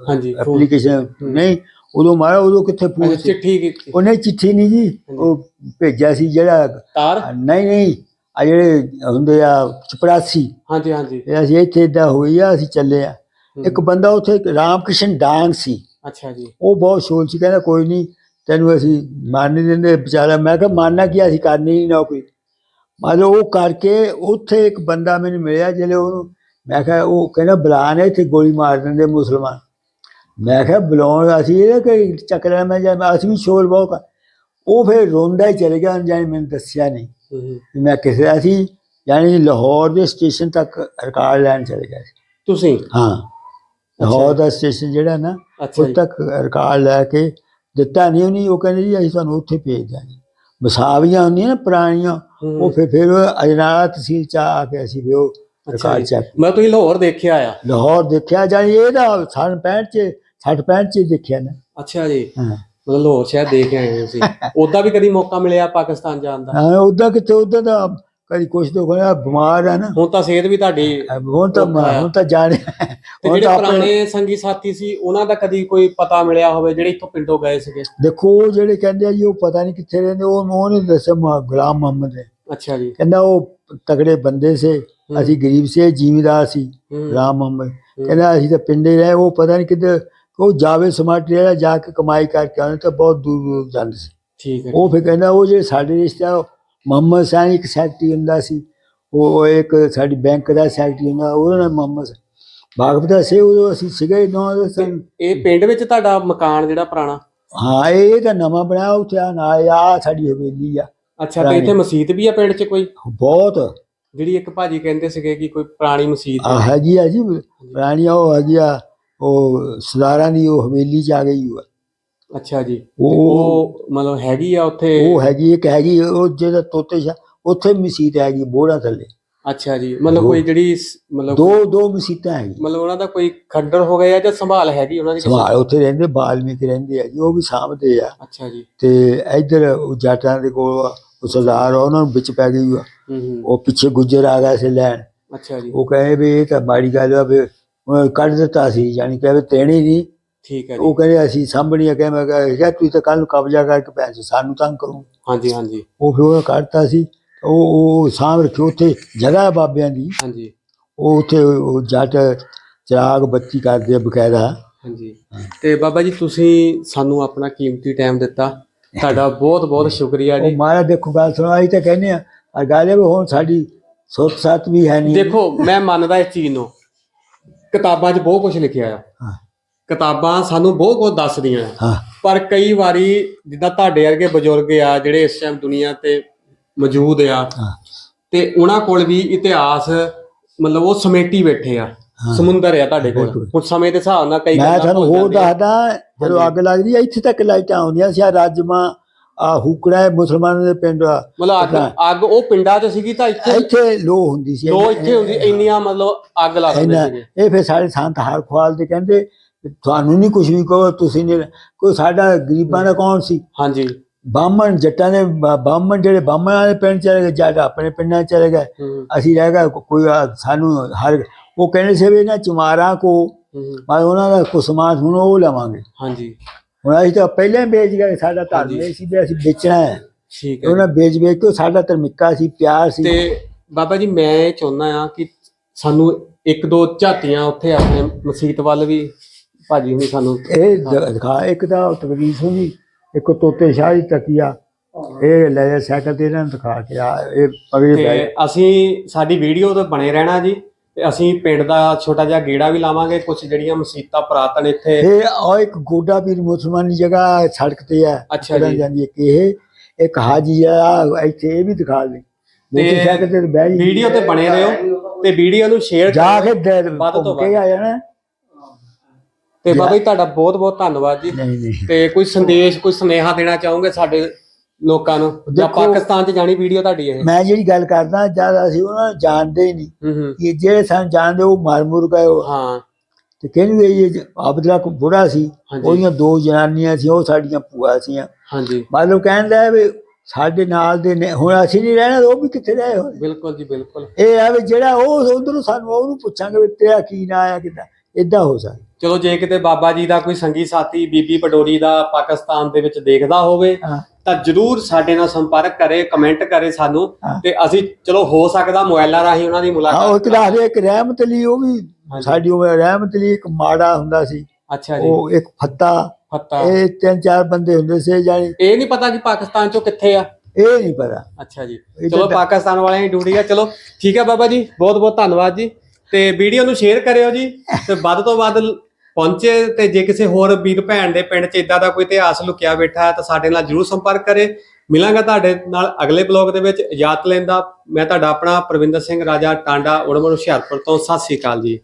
ਹਾਂਜੀ। ਐਪਲੀਕੇਸ਼ਨ ਨਹੀਂ ਉਦੋਂ ਮਾਰਾ ਉਦੋਂ ਕਿੱਥੇ ਫੋਨ ਸੀ? ਚਿੱਠੀ ਕੀਤੀ ਉਹਨੇ ਚਿੱਠੀ ਨਹੀਂ ਜੀ ਉਹ ਭੇਜਿਆ ਸੀ ਜਿਹੜਾ ਤਾਰ? ਨਹੀਂ ਨਹੀਂ ਆ ਜਿਹੜੇ ਹੁੰਦੇ ਆ ਚਪੜਾਸੀ। ਹਾਂਜੀ ਹਾਂਜੀ। ਅਸੀਂ ਇੱਥੇ ਇਦਾਂ ਹੋਈ ਆ ਅਸੀਂ ਚੱਲੇ ਆ। ਇੱਕ ਬੰਦਾ ਉੱਥੇ ਇੱਕ ਰਾਮ ਕ੍ਰਿਸ਼ਨ ਡਾਂਗ ਸੀ। ਅੱਛਾ ਜੀ। ਉਹ ਬਹੁਤ ਸ਼ੋਲ ਸੀ ਕਹਿੰਦਾ ਕੋਈ ਨਹੀਂ ਤੈਨੂੰ ਅਸੀਂ ਮਾਰ ਨਹੀਂ ਦਿੰਦੇ ਵਿਚਾਰਾ। ਮੈਂ ਕਿਹਾ ਮਾਰਨਾ ਕੀ ਅਸੀਂ ਕਰਨੀ ਨਹੀਂ ਨੌਕਰੀ। ਮਤਲਬ ਉਹ ਕਰਕੇ ਉੱਥੇ ਇੱਕ ਬੰਦਾ ਮੈਨੂੰ ਮਿਲਿਆ ਜਿਹੜੇ ਉਹਨੂੰ ਮੈਂ ਕਿਹਾ ਉਹ ਕਹਿੰਦਾ ਬੁਲਾ ਨੇ ਇੱਥੇ ਗੋਲੀ ਮਾਰ ਦਿੰਦੇ ਮੁਸਲਮਾਨ। ਮੈਂ ਕਿਹਾ ਬੁਲਾਉਣ ਅਸੀਂ ਇਹ ਕਿ ਚੱਕਰਾਂ ਮੈਂ ਜਾਂ ਅਸੀਂ ਵੀ ਸ਼ੋਰ ਬਹੁਤ। ਉਹ ਫਿਰ ਰੋਂਦਾ ਹੀ ਚਲੇ ਗਿਆ ਜਾਨੀ ਮੈਨੂੰ ਦੱਸਿਆ ਨਹੀਂ। ਮੈਂ ਕਿਸੇ ਅਸੀਂ ਯਾਨੀ ਲਾਹੌਰ ਦੇ ਸਟੇਸ਼ਨ ਤੱਕ ਰਿਕਾਰਡ ਲੈਣ ਚਲੇ ਗਿਆ ਸੀ। ਤੁਸੀਂ? ਹਾਂ। ਲਾਹੌਰ ਦਾ ਸਟੇਸ਼ਨ ਜਿਹੜਾ ਨਾ ਜੀ। ਤੱਕ ਰਿਕਾਰਡ ਲੈ ਕੇ ਦਿੱਤਾ ਨਹੀਂ ਉਹਨੇ ਉਹ ਕਹਿੰਦੇ ਜੀ ਅਸੀਂ ਤੁਹਾਨੂੰ ਉੱਥੇ ਭੇਜ ਦਾਂਗੇ ਵਸਾਵੀਆਂ ਹੁੰਦੀਆਂ ਨਾ ਪੁਰਾਣੀਆਂ। ਉਹ ਫਿਰ ਫਿਰ ਅਜਨਾਲਾ ਤਹਿਸੀਲ ਚ ਆ ਕੇ ਅਸੀਂ ਵੀ ਉਹ ਰਿਕਾਰਡ। ਚੈੱਕ ਮੈਂ ਤੁਸੀਂ ਲਾਹੌਰ ਦੇਖਿਆ ਆ। ਲਾਹੌਰ ਦੇਖਿਆ ਜਾਣੀ ਇਹਦਾ ਸਨ 65 ਚ 60 65 ਚ ਦੇਖਿਆ ਨਾ ਅੱਛਾ ਜੀ। ਹਾਂ। ਮਤਲਬ ਲਾਹੌਰ ਸ਼ਾਇਦ ਦੇਖ ਆਏ ਹੋ ਤੁਸੀਂ ਉਦਾਂ ਵੀ ਕਦੀ ਮੌਕਾ ਮਿਲਿਆ ਪਾਕਿਸਤਾਨ ਜਾਣ ਦਾ? ਹਾਂ ਉਦਾਂ ਕਿਤੇ ਉਦਾਂ ਦਾ ਕਦੀ ਕੁਛ ਤੋਂ ਹੋਇਆ ਬਿਮਾਰ ਆ ਨਾ। ਹੁਣ ਤਾਂ ਸਿਹਤ ਵੀ ਤੁਹਾਡੀ ਹੁਣ ਤਾਂ। ਹੁਣ ਤਾਂ ਜਾਣੇ ਤੇ ਜਿਹੜੇ ਪੁਰਾਣੇ ਸੰਗੀ ਸਾਥੀ ਸੀ ਉਹਨਾਂ ਦਾ ਕਦੀ ਕੋਈ ਪਤਾ ਮਿਲਿਆ ਹੋਵੇ ਜਿਹੜੇ ਇੱਥੋਂ ਪਿੰਡੋਂ ਗਏ ਸੀਗੇ? ਦੇਖੋ ਜਿਹੜੇ ਕਹਿੰਦੇ ਆ ਜੀ ਉਹ ਪਤਾ ਨਹੀਂ ਕਿੱਥੇ ਰਹਿੰਦੇ ਉਹ ਉਹਨੇ ਦੱਸਿਆ ਗੁਲਾਮ ਮੁਹੰਮਦ ਨੇ। ਅੱਛਾ ਜੀ। ਕਹਿੰਦਾ ਉਹ ਤਗੜੇ ਬੰਦੇ ਸੇ ਅਸੀਂ ਗਰੀਬ ਸੇ ਜ਼ਿਮੀਦਾਰ ਸੀ ਹੂੰ। ਗੁਲਾਮ ਮੁਹੰਮਦ। ਕਹਿੰਦਾ ਅਸੀਂ ਤਾਂ ਪਿੰਡੇ ਰਹੇ ਉਹ ਪਤਾ ਨਹੀਂ ਕਿੱਧਰ ਉਹ ਜਾਵੇ ਸਮਾਰਟ ਜਿਹੜਾ ਜਾ ਕੇ ਕਮਾਈ ਕਰਕੇ ਆਉਂਦੇ ਤਾਂ ਬਹੁਤ ਦੂਰ ਦੂਰ ਜਾਂਦੇ ਸੀ। ਠੀਕ ਹੈ। ਉਹ ਫਿਰ ਕਹਿੰਦਾ ਉਹ ਜਿਹੜੇ ਸਾਡੇ ਰਿਸ਼ਤਾ ਮੁਹੰਮਦ ਸਾਨੀ ਇੱਕ ਸੈਕਟਰੀ ਹੁੰਦਾ ਸੀ। ਉਹ ਇੱਕ ਸਾਡੀ ਬੈਂਕ ਦਾ ਸੈਕਟਰੀ ਹੁੰਦਾ ਉਹਦਾ ਨਾਮ ਮੁਹੰਮਦ ਬਾਗਪਤਾ ਸੇ ਉਹ ਅਸੀਂ ਸਿਗੇ ਨੌ ਸਨ ਇਹ ਪਿੰਡ ਵਿੱਚ ਤੁਹਾਡਾ ਮਕਾਨ ਜਿਹੜਾ ਪੁਰਾਣਾ? ਹਾਂ ਇਹ ਤਾਂ ਨਵਾਂ ਬਣਾਇਆ ਉੱਥੇ ਆ ਨਾਲ ਆ ਸਾਡੀ ਹਵੇਲੀ ਆ। ਅੱਛਾ ਤੇ ਇੱਥੇ ਮਸਜਿਦ ਵੀ ਆ ਪਿੰਡ 'ਚ ਕੋਈ? ਬਹੁਤ। ਜਿਹੜੀ ਇੱਕ ਭਾਜੀ ਕਹਿੰਦੇ ਸੀਗੇ ਕਿ ਕੋਈ ਪੁਰਾਣੀ ਮਸਜਿਦ ਆ। ਹੈ ਹੈਗੀ ਆ ਜੀ ਪੁਰਾਣੀ ਉਹ ਹੈਗੀ ਆ। ਉਹ ਸਰਦਾਰਾਂ ਦੀ ਉਹ ਹਵੇਲੀ ਚ ਆ ਗਈ ਉਹ। ਅੱਛਾ ਜੀ। ਉਹ ਮਤਲਬ ਹੈਗੀ ਆ ਉੱਥੇ? ਉਹ ਹੈਗੀ ਇੱਕ ਹੈਗੀ ਉਹ ਜਿਹੜਾ ਤੋਤੇ ਸ਼ਾਹ ਉੱਥੇ ਮਸਜਿਦ ਹੈਗੀ ਬੋੜਾ ਥੱਲੇ। ਅੱਛਾ ਜੀ ਮਤਲਬ ਕੋਈ ਜਿਹੜੀ ਸ- ਮਤਲਬ ਦੋ ਦੋ ਮਸਜਿਦਾਂ ਹੈਗੀ ਮਤਲਬ ਉਹਨਾਂ ਦਾ ਕੋਈ ਖੱਡਰ ਹੋ ਗਿਆ ਜਾਂ ਸੰਭਾਲ ਹੈਗੀ ਉਹਨਾਂ ਦੀ? ਸਵਾਲ ਉੱਥੇ ਰਹਿੰਦੇ ਬਾਲਮੀਕ ਰਹਿੰਦੇ ਆ ਜੀ ਉਹ ਵੀ ਸਾਂਭਦੇ ਆ। ਅੱਛਾ ਜੀ। ਤੇ ਇੱਧਰ ਉਹ ਜਾਟਾਂ ਦੇ ਕੋਲ ਉਹ ਸਰਦਾਰ ਉਹਨਾਂ ਨੂੰ ਵਿੱਚ ਪੈ ਗਈ ਉਹ ਪਿੱਛੇ ਗੁੱਜਰ ਆ ਗਿਆ ਸੀ ਲੈਣ। ਅੱਛਾ ਜੀ। ਉਹ ਕਹੇ ਵੀ ਇਹ ਤਾਂ ਮਾੜੀ ਗੱਲ ਆ ਵੀ ਕੱਢ ਦਿੱਤਾ ਸੀ ਯਾਨੀ ਕਿ ਵੀ ਤੇਣੀ ਨਹੀਂ। ਠੀਕ ਹੈ ਜੀ। ਉਹ ਕਹਿੰਦੇ ਅਸੀਂ ਸਾਂਭਣੀ ਆ ਕਿ ਮੈਂ ਕਿਹਾ ਤੂੰ ਤਾਂ ਕੱਲ ਨੂੰ ਕਬਜ਼ਾ ਕਰਕੇ ਪੈਸੇ ਸਾਨੂੰ ਤੰਗ ਕਰੂ। ਹਾਂਜੀ ਹਾਂਜੀ। ਉਹ ਫਿਰ ਉਹ ਕੱਢਤਾ ਸੀ। ਉਹ ਉਹ ਸਾਂਭ ਰੱਖੀ ਉੱਥੇ ਜਗ੍ਹਾ ਬਾਬਿਆਂ ਦੀ। ਹਾਂਜੀ। ਉਹ ਉੱਥੇ ਉਹ ਜੱਟ ਚਿਰਾਗ ਬੱਤੀ ਕਰਦੇ ਆ ਬਕਾਇਦਾ। ਹਾਂਜੀ। ਤੇ ਬਾਬਾ ਜੀ ਤੁਸੀਂ ਸਾਨੂੰ ਆਪਣਾ ਕੀਮਤੀ ਟਾਈਮ ਦਿੱਤਾ। ਤੁਹਾਡਾ ਬਹੁਤ ਬਹੁਤ ਸ਼ੁਕਰੀਆ ਜੀ। ਮਾਰਾ ਦੇਖੋ ਗੱਲ ਸੁਣੋ ਅਸੀਂ ਤਾਂ ਕਹਿੰਦੇ ਆ ਆ ਗੱਲ ਇਹ ਹੁਣ ਸਾਡੀ ਸੁੱਤ ਸੱਤ ਵੀ ਹੈ ਨਹੀਂ। ਦੇਖੋ ਮੈਂ ਮੰਨਦਾ ਇਸ ਚੀਜ਼ ਨੂੰ। ਕਿਤਾਬਾਂ 'ਚ ਬਹੁਤ ਕੁਝ ਲਿਖਿਆ ਆ। ਹਾਂ। ਕਿਤਾਬਾਂ ਸਾਨੂੰ ਬਹੁਤ ਕੁਝ ਦੱਸਦੀਆਂ ਆ। ਹਾਂ। ਪਰ ਕਈ ਵਾਰੀ ਜਿੱਦਾਂ ਤੁਹਾਡੇ ਵਰਗੇ ਬਜ਼ੁਰਗ ਆ ਜਿਹੜੇ ਇਸ ਟਾਈਮ ਦੁਨੀਆ ਤੇ ਮੌਜੂਦ ਆ ਹਾਂ। ਤੇ ਉਹਨਾਂ ਕੋਲ ਵੀ ਇਤਿਹਾਸ ਮਤਲਬ ਉਹ ਸਮੇਟੀ ਬੈਠੇ ਆ। ਸਮੁੰਦਰ ਆ ਤੁਹਾਡੇ ਕੋਲ। ਹੁਣ ਸਮੇਂ ਦੇ ਹਿਸਾਬ ਨਾਲ ਕਈ ਮੈਂ ਤੁਹਾਨੂੰ ਹੋਰ। ਦੱਸਦਾ ਜਦੋਂ ਅੱਗ ਲੱਗਦੀ ਆ ਇੱਥੇ ਤੱਕ ਲਾਈਟਾਂ ਆਉਂਦੀਆਂ ਸੀ ਰਾਜਮਾ ਆ ਹੁਕੜਾ ਹੈ ਮੁਸਲਮਾਨਾਂ ਦੇ ਪਿੰਡ ਆ। ਮਤਲਬ ਅੱਗ ਅੱਗ ਉਹ ਪਿੰਡਾਂ 'ਚ ਸੀਗੀ ਤਾਂ ਇੱਥੇ? ਇੱਥੇ ਲੋ ਹੁੰਦੀ ਸੀ। ਲੋ ਇੱਥੇ ਹੁੰਦੀ ਇੰਨੀਆਂ ਮਤਲਬ ਅੱਗ ਲਾ ਦਿੰਦੇ ਇੰਨਾ- ਸੀਗੇ। ਇਹ ਫਿਰ ਸਾਡੇ ਸੰਤ ਹਰ ਖਵਾਲ ਦੇ ਕਹਿੰਦੇ ਤੁਹਾਨੂੰ ਨਹੀਂ ਕੁਝ ਵੀ ਕਹੋ ਤੁਸੀਂ ਨਹੀਂ ਕੋਈ ਸਾਡਾ ਗਰੀਬਾਂ ਦਾ ਕੌਣ ਸੀ? ਹਾਂਜੀ। ਬਾਹਮਣ ਜੱਟਾਂ ਦੇ ਬਾਹਮਣ ਜਿਹੜੇ ਬਾਹਮਣ ਵਾਲੇ ਪਿੰਡ ਚਲੇ ਗਏ ਜੱਟ ਆਪਣੇ ਪਿੰਡਾਂ ਚਲੇ ਗਏ। ਅਸੀਂ ਰਹਿ ਗਏ ਕੋਈ ਸਾਨੂੰ ਹਰ ਉਹ ਕਹਿੰਦੇ ਸੀ ਵੀ ਇਹਨਾਂ ਚਮਾਰਾਂ ਕੋ ਮੈਂ ਉਹਨਾਂ ਦਾ ਕੁਛ ਸਮਾਨ ਹੁਣ ਉਹ ਲਵਾਂਗੇ। ਹਾਂਜੀ। ਹੁਣ ਅਸੀਂ ਤਾਂ ਪਹਿਲਾਂ ਹੀ ਵੇਚ ਗਏ ਸਾਡਾ ਧਰਮ ਇਹ ਸੀ ਵੀ ਅਸੀਂ ਵੇਚਣਾ ਹੈ। ਠੀਕ ਹੈ ਉਹਨਾਂ ਵੇਚ ਵੇਚ ਕੇ ਸਾਡਾ ਧਰਮਿੱਕਾ ਸੀ ਪਿਆਰ ਸੀ। ਤੇ ਬਾਬਾ ਜੀ ਮੈਂ ਇਹ ਚਾਹੁੰਦਾ ਆ ਕਿ ਸਾਨੂੰ ਇੱਕ ਦੋ ਝਾਤੀਆਂ ਉੱਥੇ ਆਪਣੇ ਮਸਜਿਦ ਵੱਲ ਵੀ ਭਾਜੀ ਹੁਣੀ ਸਾਨੂੰ ਇਹ ਦ- ਦਿਖਾ ਇੱਕ ਤਾਂ ਤਕਦੀਰ ਸੁਣੀ ਇੱਕ ਤੋਤੇ ਸ਼ਾਹ ਦੀ ਤਕੀਆ ਇਹ ਲੈ ਜਾ ਸਾਈਕਲ ਤੇ ਇਹਨਾਂ ਨੂੰ ਦਿਖਾ ਕੇ ਆ ਇਹ ਤੇ ਅਸੀਂ ਸਾਡੀ ਵੀਡੀਓ ਤੇ ਬਣੇ ਰਹਿਣਾ ਜੀ। ਤੇ ਅਸੀਂ ਪਿੰਡ ਦਾ ਛੋਟਾ ਜਿਹਾ ਗੇੜਾ ਵੀ ਲਾਵਾਂਗੇ ਕੁਝ ਜਿਹੜੀਆਂ ਮਸਜਿਦਾਂ ਪੁਰਾਤਨ ਇੱਥੇ। ਇਹ ਆ ਇੱਕ ਗੋਡਾ ਪੀਰ ਮੁਸਲਮਾਨੀ ਜਗ੍ਹਾ ਸੜਕ ਤੇ ਹੈ ਅੱਛਾ ਜੀ। ਜਾਂਦੀ ਹੈ ਕਿ ਇਹ ਇੱਕ ਹਾਜੀ ਆ ਇੱਥੇ ਇਹ ਵੀ ਦਿਖਾ ਦੇ। ਤੇ ਮੋਟਰਸਾਈਕਲ ਤੇ ਬਹਿ ਜੀ ਵੀਡੀਓ ਤੇ ਬਣੇ ਰਹੋ ਤੇ ਵੀਡੀਓ ਨੂੰ ਸ਼ੇਅਰ ਜਾ ਕੇ ਦ- ਵੱਧ ਤੋਂ ਘੁੰਮ ਕੇ ਆ ਜਾਣਾ। ਤੇ ਬਾਬਾ ਜੀ ਤੁਹਾਡਾ ਬਹੁਤ ਬਹੁਤ ਧੰਨਵਾਦ ਜੀ। ਨਹੀਂ ਨਹੀਂ। ਤੇ ਕੋਈ ਸੰਦੇਸ਼ ਕੋਈ ਸੁਨੇਹਾ ਦੇਣਾ ਚਾਹੋਗੇ ਸਾਡੇ ਲੋਕਾਂ ਨੂੰ। ਜਾਂ ਦੇਖੋ- ਪਾਕਿਸਤਾਨ 'ਚ ਜਾਣੀ ਵੀਡੀਓ ਤੁਹਾਡੀ ਇਹ। ਮੈਂ ਜਿਹੜੀ ਗੱਲ ਕਰਦਾ ਜਦ ਅਸੀਂ ਉਹਨਾਂ ਨੂੰ ਜਾਣਦੇ ਹੀ ਨਹੀਂ ਹੂੰ ਹੂੰ। ਕਿ ਜਿਹੜੇ ਸਾਨੂੰ ਜਾਣਦੇ ਉਹ ਮਰ ਮੁਰ ਗਏ ਉਹ। ਹਾਂ। ਤੇ ਕਹਿੰਦੇ ਇਹ ਅਬਦਲਾ ਕੋ ਬੁੜਾ ਸੀ ਹਾਂਜੀ। ਉਹਦੀਆਂ ਦੋ ਜਨਾਨੀਆਂ ਸੀ ਉਹ ਸਾਡੀਆਂ ਭੂਆ ਸੀਆਂ। ਹਾਂਜੀ। ਮਤਲਬ ਕਹਿੰਦਾ ਵੀ ਸਾਡੇ ਨਾਲ ਦੇ ਨੇ ਹੁਣ ਅਸੀਂ ਨਹੀਂ ਰਹਿਣਾ ਉਹ ਵੀ ਕਿੱਥੇ ਰਹੇ ਹੋਣ ਬਿਲਕੁਲ ਜੀ ਬਿਲਕੁਲ। ਇਹ ਹੈ ਵੀ ਜਿਹੜਾ ਉਹ ਉਧਰੋਂ ਸਾਨੂੰ ਉਹਨੂੰ ਪੁੱਛਾਂਗੇ ਵੀ ਤੇਰਾ ਕੀ ਨਾਂ ਆ ਕਿਦਾਂ। ਇਦਾਂ ਹੋ ਸਕਦਾ। ਚਲੋ ਜੇ ਕਿਤੇ ਬਾਬਾ ਜੀ ਦਾ ਕੋਈ ਸੰਗੀ ਸਾਥੀ ਬੀਬੀ ਪਟੋਰੀ ਦਾ ਪਾਕਿਸਤਾਨ ਦੇ ਵਿੱਚ ਦੇਖਦਾ ਹੋਵੇ ਹਾਂ। ਤਾਂ ਜਰੂਰ ਸਾਡੇ ਨਾਲ ਸੰਪਰਕ ਕਰੇ ਕਮੈਂਟ ਕਰੇ ਸਾਨੂੰ ਹਾਂ। ਤੇ ਅਸੀਂ ਚਲੋ ਹੋ ਸਕਦਾ ਮੋਬਾਈਲਾਂ ਰਾਹੀਂ ਉਹਨਾਂ ਦੀ ਹਾਂ ਉਹ ਮੁਲਾਕਾਤ ਇੱਕ ਦੱਸਦੇ ਇੱਕ ਰਹਿਮਤ ਲਈ ਉਹ ਵੀ ਹਾਂਜੀ। ਸਾਡੀ ਉਹ ਰਹਿਮਤ ਲਈ ਇੱਕ ਮਾੜਾ ਹੁੰਦਾ ਸੀ। ਅੱਛਾ ਜੀ। ਉਹ ਇੱਕ ਫੱਤਾ। ਫੱਤਾ। ਇਹ ਤਿੰਨ ਚਾਰ ਬੰਦੇ ਹੁੰਦੇ ਸੀ ਜਾਨੀ ਇਹ ਨਹੀਂ ਪਤਾ ਕਿ ਪਾਕਿਸਤਾਨ ਚੋਂ ਕਿੱਥੇ ਆ। ਇਹ ਨਹੀਂ ਪਤਾ। ਅੱਛਾ ਜੀ। ਇਹ ਚਲੋ ਤਾਂ- ਪਾਕਿਸਤਾਨ ਵਾਲਿਆਂ ਦੀ ਡਿਊਟੀ ਆ। ਚਲੋ ਠੀਕ ਹੈ ਬਾਬਾ ਜੀ ਬਹੁਤ ਬਹੁਤ ਧੰਨਵਾਦ ਜੀ। ਤੇ ਵੀਡੀਓ ਨੂੰ ਸ਼ੇਅਰ ਕਰਿਓ ਜੀ। ਤੇ ਵੱਧ ਤੋਂ ਵੱਧ ਪਹੁੰਚੇ ਤੇ ਜੇ ਕਿਸੇ ਹੋਰ ਵੀਰ ਭੈਣ ਦੇ ਪਿੰਡ 'ਚ ਇਦਾਂ ਦਾ ਕੋਈ ਇਤਿਹਾਸ ਲੁਕਿਆ ਬੈਠਾ ਹੈ ਤਾਂ ਸਾਡੇ ਨਾਲ ਜਰੂਰ ਸੰਪਰਕ ਕਰੇ। ਮਿਲਾਂਗਾ ਤੁਹਾਡੇ ਨਾਲ ਅਗਲੇ ਬਲੌਗ ਦੇ ਵਿੱਚ ਇਜਾਜ਼ਤ ਲੈਂਦਾ ਮੈਂ ਤੁਹਾਡਾ ਆਪਣਾ ਪ੍ਰਵਿੰਦਰ ਸਿੰਘ ਰਾਜਾ ਟਾਂਡਾ ਉੜਮਣ ਹੁਸ਼ਿਆਰਪੁਰ ਤੋਂ। ਸਤਿ ਸ੍ਰੀ ਅਕਾਲ ਜੀ।